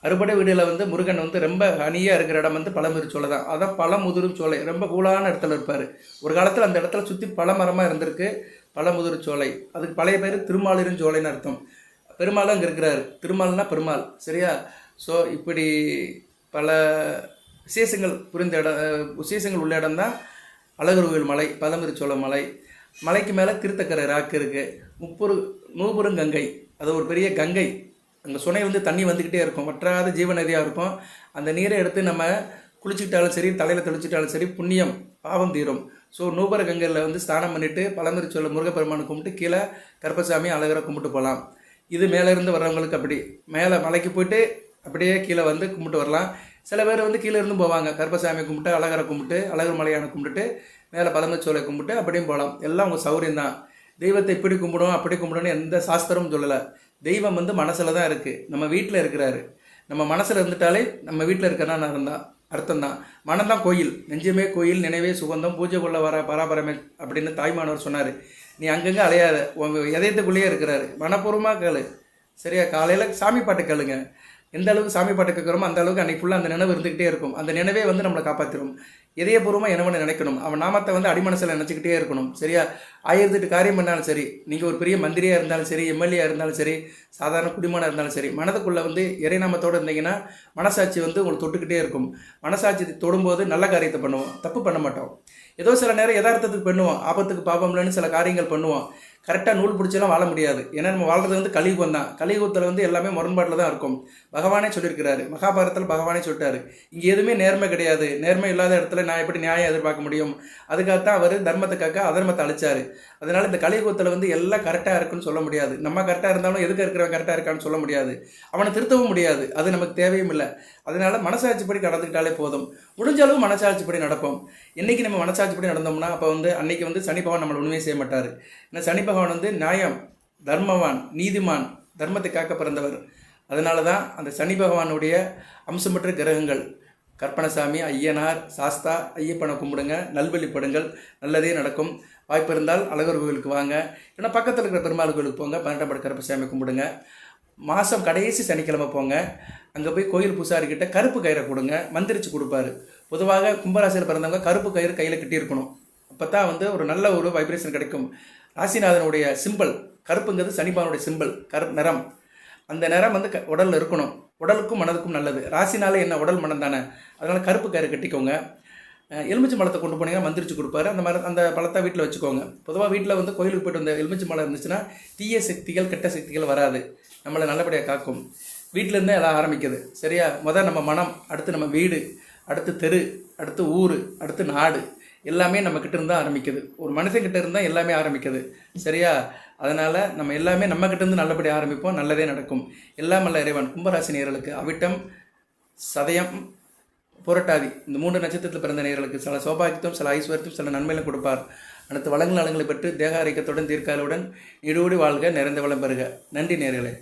S1: அறுபடை வீடுல வந்து முருகன் வந்து ரொம்ப ஹனியாக இருக்கிற இடம் வந்து பழமுதிர் சோலை தான். அதான் பழமுதிரும் சோலை. ரொம்ப கூலான இடத்துல இருப்பார். ஒரு காலத்தில் அந்த இடத்துல சுற்றி பழமரமாக இருந்திருக்கு பழமுதிர் சோலை. அதுக்கு பழைய பேர் திருமாலிரும் சோலைன்னு அர்த்தம். பெருமாளும் அங்கே இருக்கிறார். திருமால்னா பெருமாள். சரியா? ஸோ இப்படி பல விசேஷங்கள் புரிந்த இடம் விசேஷங்கள் உள்ள இடம் தான் அழகர் மலை பழமுதிர் மலை. மலைக்கு மேலே திருத்தக்கரை ராக்கு இருக்குது முப்பொரு நூபுரும் கங்கை அது ஒரு பெரிய கங்கை. அங்கே சுனை வந்து தண்ணி வந்துக்கிட்டே இருக்கும். வற்றாத ஜீவநதியாக இருக்கும். அந்த நீரை எடுத்து நம்ம குளிச்சுக்கிட்டாலும் சரி தலையில் தெளிச்சிட்டாலும் சரி புண்ணியம் பாவம் தீரும். ஸோ நூபர கங்கையில் வந்து ஸ்நானம் பண்ணிவிட்டு பழமுதிர் சொல்ல முருகப்பெருமானை கும்பிட்டு கீழே கருப்பசாமி அழகரை கும்பிட்டு போகலாம். இது மேலேருந்து வர்றவங்களுக்கு அப்படி மேலே மலைக்கு போயிட்டு அப்படியே கீழே வந்து கும்பிட்டு வரலாம். சில பேர் வந்து கீழே இருந்து போவாங்க. கருப்பசாமி கும்பிட்டு அழகரை கும்பிட்டு அழகர் மலையான கும்பிட்டுட்டு மேலே பழமுச்சோலை கும்பிட்டு அப்படியும் போகலாம். எல்லாம் உங்கள் சௌரியம் தான் தெய்வத்தை இப்படி கும்பிடும் அப்படி கும்பிடணும்னு எந்த சாஸ்திரமும் சொல்லலை. தெய்வம் வந்து மனசில் தான் இருக்குது நம்ம வீட்டில் இருக்கிறாரு. நம்ம மனசில் இருந்துட்டாலே நம்ம வீட்டில் இருக்கிறனா இருந்தால் அர்த்தம் தான்? மனம்தான் கோயில். நெஞ்சமே கோயில் நினைவே சுகந்தம் பூஜை கொள்ள வர பராபரமே அப்படின்னு தாய்மானவர் சொன்னார். நீ அங்கங்கே அலையாத. உங்கள் இதயத்துக்குள்ளேயே இருக்கிறாரு. மனப்பூர்வமாக கேளு. சரியா? காலையில் சாமி பாட்டு கேளுங்க. எந்த அளவுக்கு சாமி பாட்டு கேட்குறோமோ அந்த அளவுக்கு அன்னைக்கு ஃபுல்லாக அந்த நினைவு இருந்துக்கிட்டே இருக்கும். அந்த நினைவே வந்து நம்மளை காப்பாற்றிடும் இதயபூர்வமாக என்னவனு நினைக்கணும். அவன் நாமத்தை வந்து அடிமனசில் நினச்சிக்கிட்டே இருக்கணும். சரியா? ஆயிரத்தெட்டு காரியம் பண்ணாலும் சரி நீங்கள் ஒரு பெரிய மந்திரியாக இருந்தாலும் சரி எம்எல்ஏ இருந்தாலும் சரி சாதாரண குடிமனாக இருந்தாலும் சரி மனதுக்குள்ளே வந்து இறைநாமத்தோடு இருந்தீங்கன்னா மனசாட்சி வந்து உங்களுக்கு தொட்டுக்கிட்டே இருக்கும். மனசாட்சி தொடும்போது நல்ல காரியத்தை பண்ணுவோம். தப்பு பண்ண மாட்டோம். ஏதோ சில நேரம் யதார்த்தத்துக்கு பண்ணுவோம். ஆபத்துக்கு பாபம்லன்னு சில காரியங்கள் பண்ணுவோம். கரெக்டாக நூல் பிடிச்செல்லாம் வாழ முடியாது. ஏன்னா நம்ம வாழ்றது வந்து கலியுகம் தான். கலியுகத்தில் வந்து எல்லாமே முரண்பாட்டில் தான் இருக்கும். பகவானே சொல்லியிருக்கிறாரு. மகாபாரதத்தில் பகவானே சொல்லிட்டாரு. இங்கே எதுவுமே நேர்மை கிடையாது. நேர்மை இல்லாத இடத்துல நான் எப்படி நியாயம் எதிர்பார்க்க முடியும்? அதுக்காகத்தான் அவர் தர்மத்தை காக்க அதர்மத்தை அழிச்சாரு. அதனால இந்த கலியுகத்தில் வந்து எல்லாம் கரெக்டாக இருக்குன்னு சொல்ல முடியாது. நம்ம கரெக்டாக இருந்தாலும் எதுக்கு இருக்கிறவன் கரெக்டாக இருக்கான்னு சொல்ல முடியாது. அவனை திருத்தவும் முடியாது. அது நமக்கு தேவையும் இல்லை. அதனால மனசாட்சிப்படி நடந்துக்கிட்டாலே போதும். முடிஞ்ச அளவு மனசாட்சிப்படி நடப்போம். என்றைக்கு நம்ம மனசாட்சிப்படி நடந்தோம்னா அப்போ வந்து அன்னைக்கு வந்து சனி பகவான் நம்மளை உண்மையை செய்ய மாட்டார். ஏன்னா சனி பகவான் பகவான் வந்து நியாயம் தர்மவான் நீதிமான் தர்மத்தை காக்க பிறந்தவர் அதனால தான் அந்த சனி பகவானுடைய அம்சமற்ற கிரகங்கள். கற்பனசாமி ஐயனார் சாஸ்தா ஐயப்பனை கும்பிடுங்க நல்வழிப்படுங்கள் நல்லதே நடக்கும். வாய்ப்பு இருந்தால் அழகர் கோவிலுக்கு வாங்க. ஏன்னா பக்கத்தில் இருக்கிற பெருமாள் கோவிலுக்கு போங்க பன்னெண்டாம் பட கருப்பசாமி கும்பிடுங்க. மாதம் கடைசி சனிக்கிழமை போங்க. அங்கே போய் கோயில் பூசாரிக்கிட்ட கருப்பு கயிறை கொடுங்க மந்திரிச்சு கொடுப்பாரு. பொதுவாக கும்பராசியில் பிறந்தவங்க கருப்பு கயிறு கையில் கட்டியிருக்கணும். அப்போ தான் வந்து ஒரு நல்ல ஒரு வைப்ரேஷன் கிடைக்கும். ராசிநாதனுடைய சிம்பிள் கருப்புங்கிறது சனிபானுடைய சிம்பிள் கரு நிறம். அந்த நிறம் வந்து க உடலில் இருக்கணும். உடலுக்கும் மனதுக்கும் நல்லது. ராசினாலே என்ன? உடல் மனம் தானே. அதனால் கருப்பு கயிறு கட்டிக்கோங்க. எலுமிச்சி எலுமிச்சை கொண்டு போனீங்கன்னா மந்திரிச்சு கொடுப்பாரு. அந்த மர அந்த பழத்தை வீட்டில் வச்சுக்கோங்க. பொதுவாக வீட்டில் வந்து கோயிலுக்கு போயிட்டு வந்த எலுமிச்சி மலை இருந்துச்சுன்னா தீய சக்திகள் கெட்ட சக்திகள் வராது. நம்மளை நல்லபடியாக காக்கும். வீட்டிலேருந்தே எல்லாம் ஆரம்பிக்குது. சரியா? முதல் நம்ம மனம் அடுத்து நம்ம வீடு அடுத்து தெரு அடுத்து ஊர் அடுத்து நாடு. எல்லாமே நம்ம கிட்ட இருந்தால் ஆரம்பிக்குது. ஒரு மனுஷங்கிட்ட இருந்தால் எல்லாமே ஆரம்பிக்குது. சரியா? அதனால் நம்ம எல்லாமே நம்ம கிட்டேருந்து நல்லபடியாக ஆரம்பிப்போம். நல்லதே நடக்கும். எல்லாம் நல்ல இறைவன். கும்பராசி நேர்களுக்கு அவிட்டம் சதயம் புரட்டாதி. இந்த மூன்று நட்சத்திரத்தில் பிறந்த நேர்களுக்கு சில சௌபாகியத்தும் சில ஐஸ்வர்யத்தும் சில நன்மையிலும் கொடுப்பார். அனைத்து வளங்கள் நலங்களை பெற்று தேக ஆரோக்கியத்துடன் தீர்க்காலுடன் இடுவோடி வாழ்க நிறைந்த வளம் பெறுக. நன்றி நேர்களே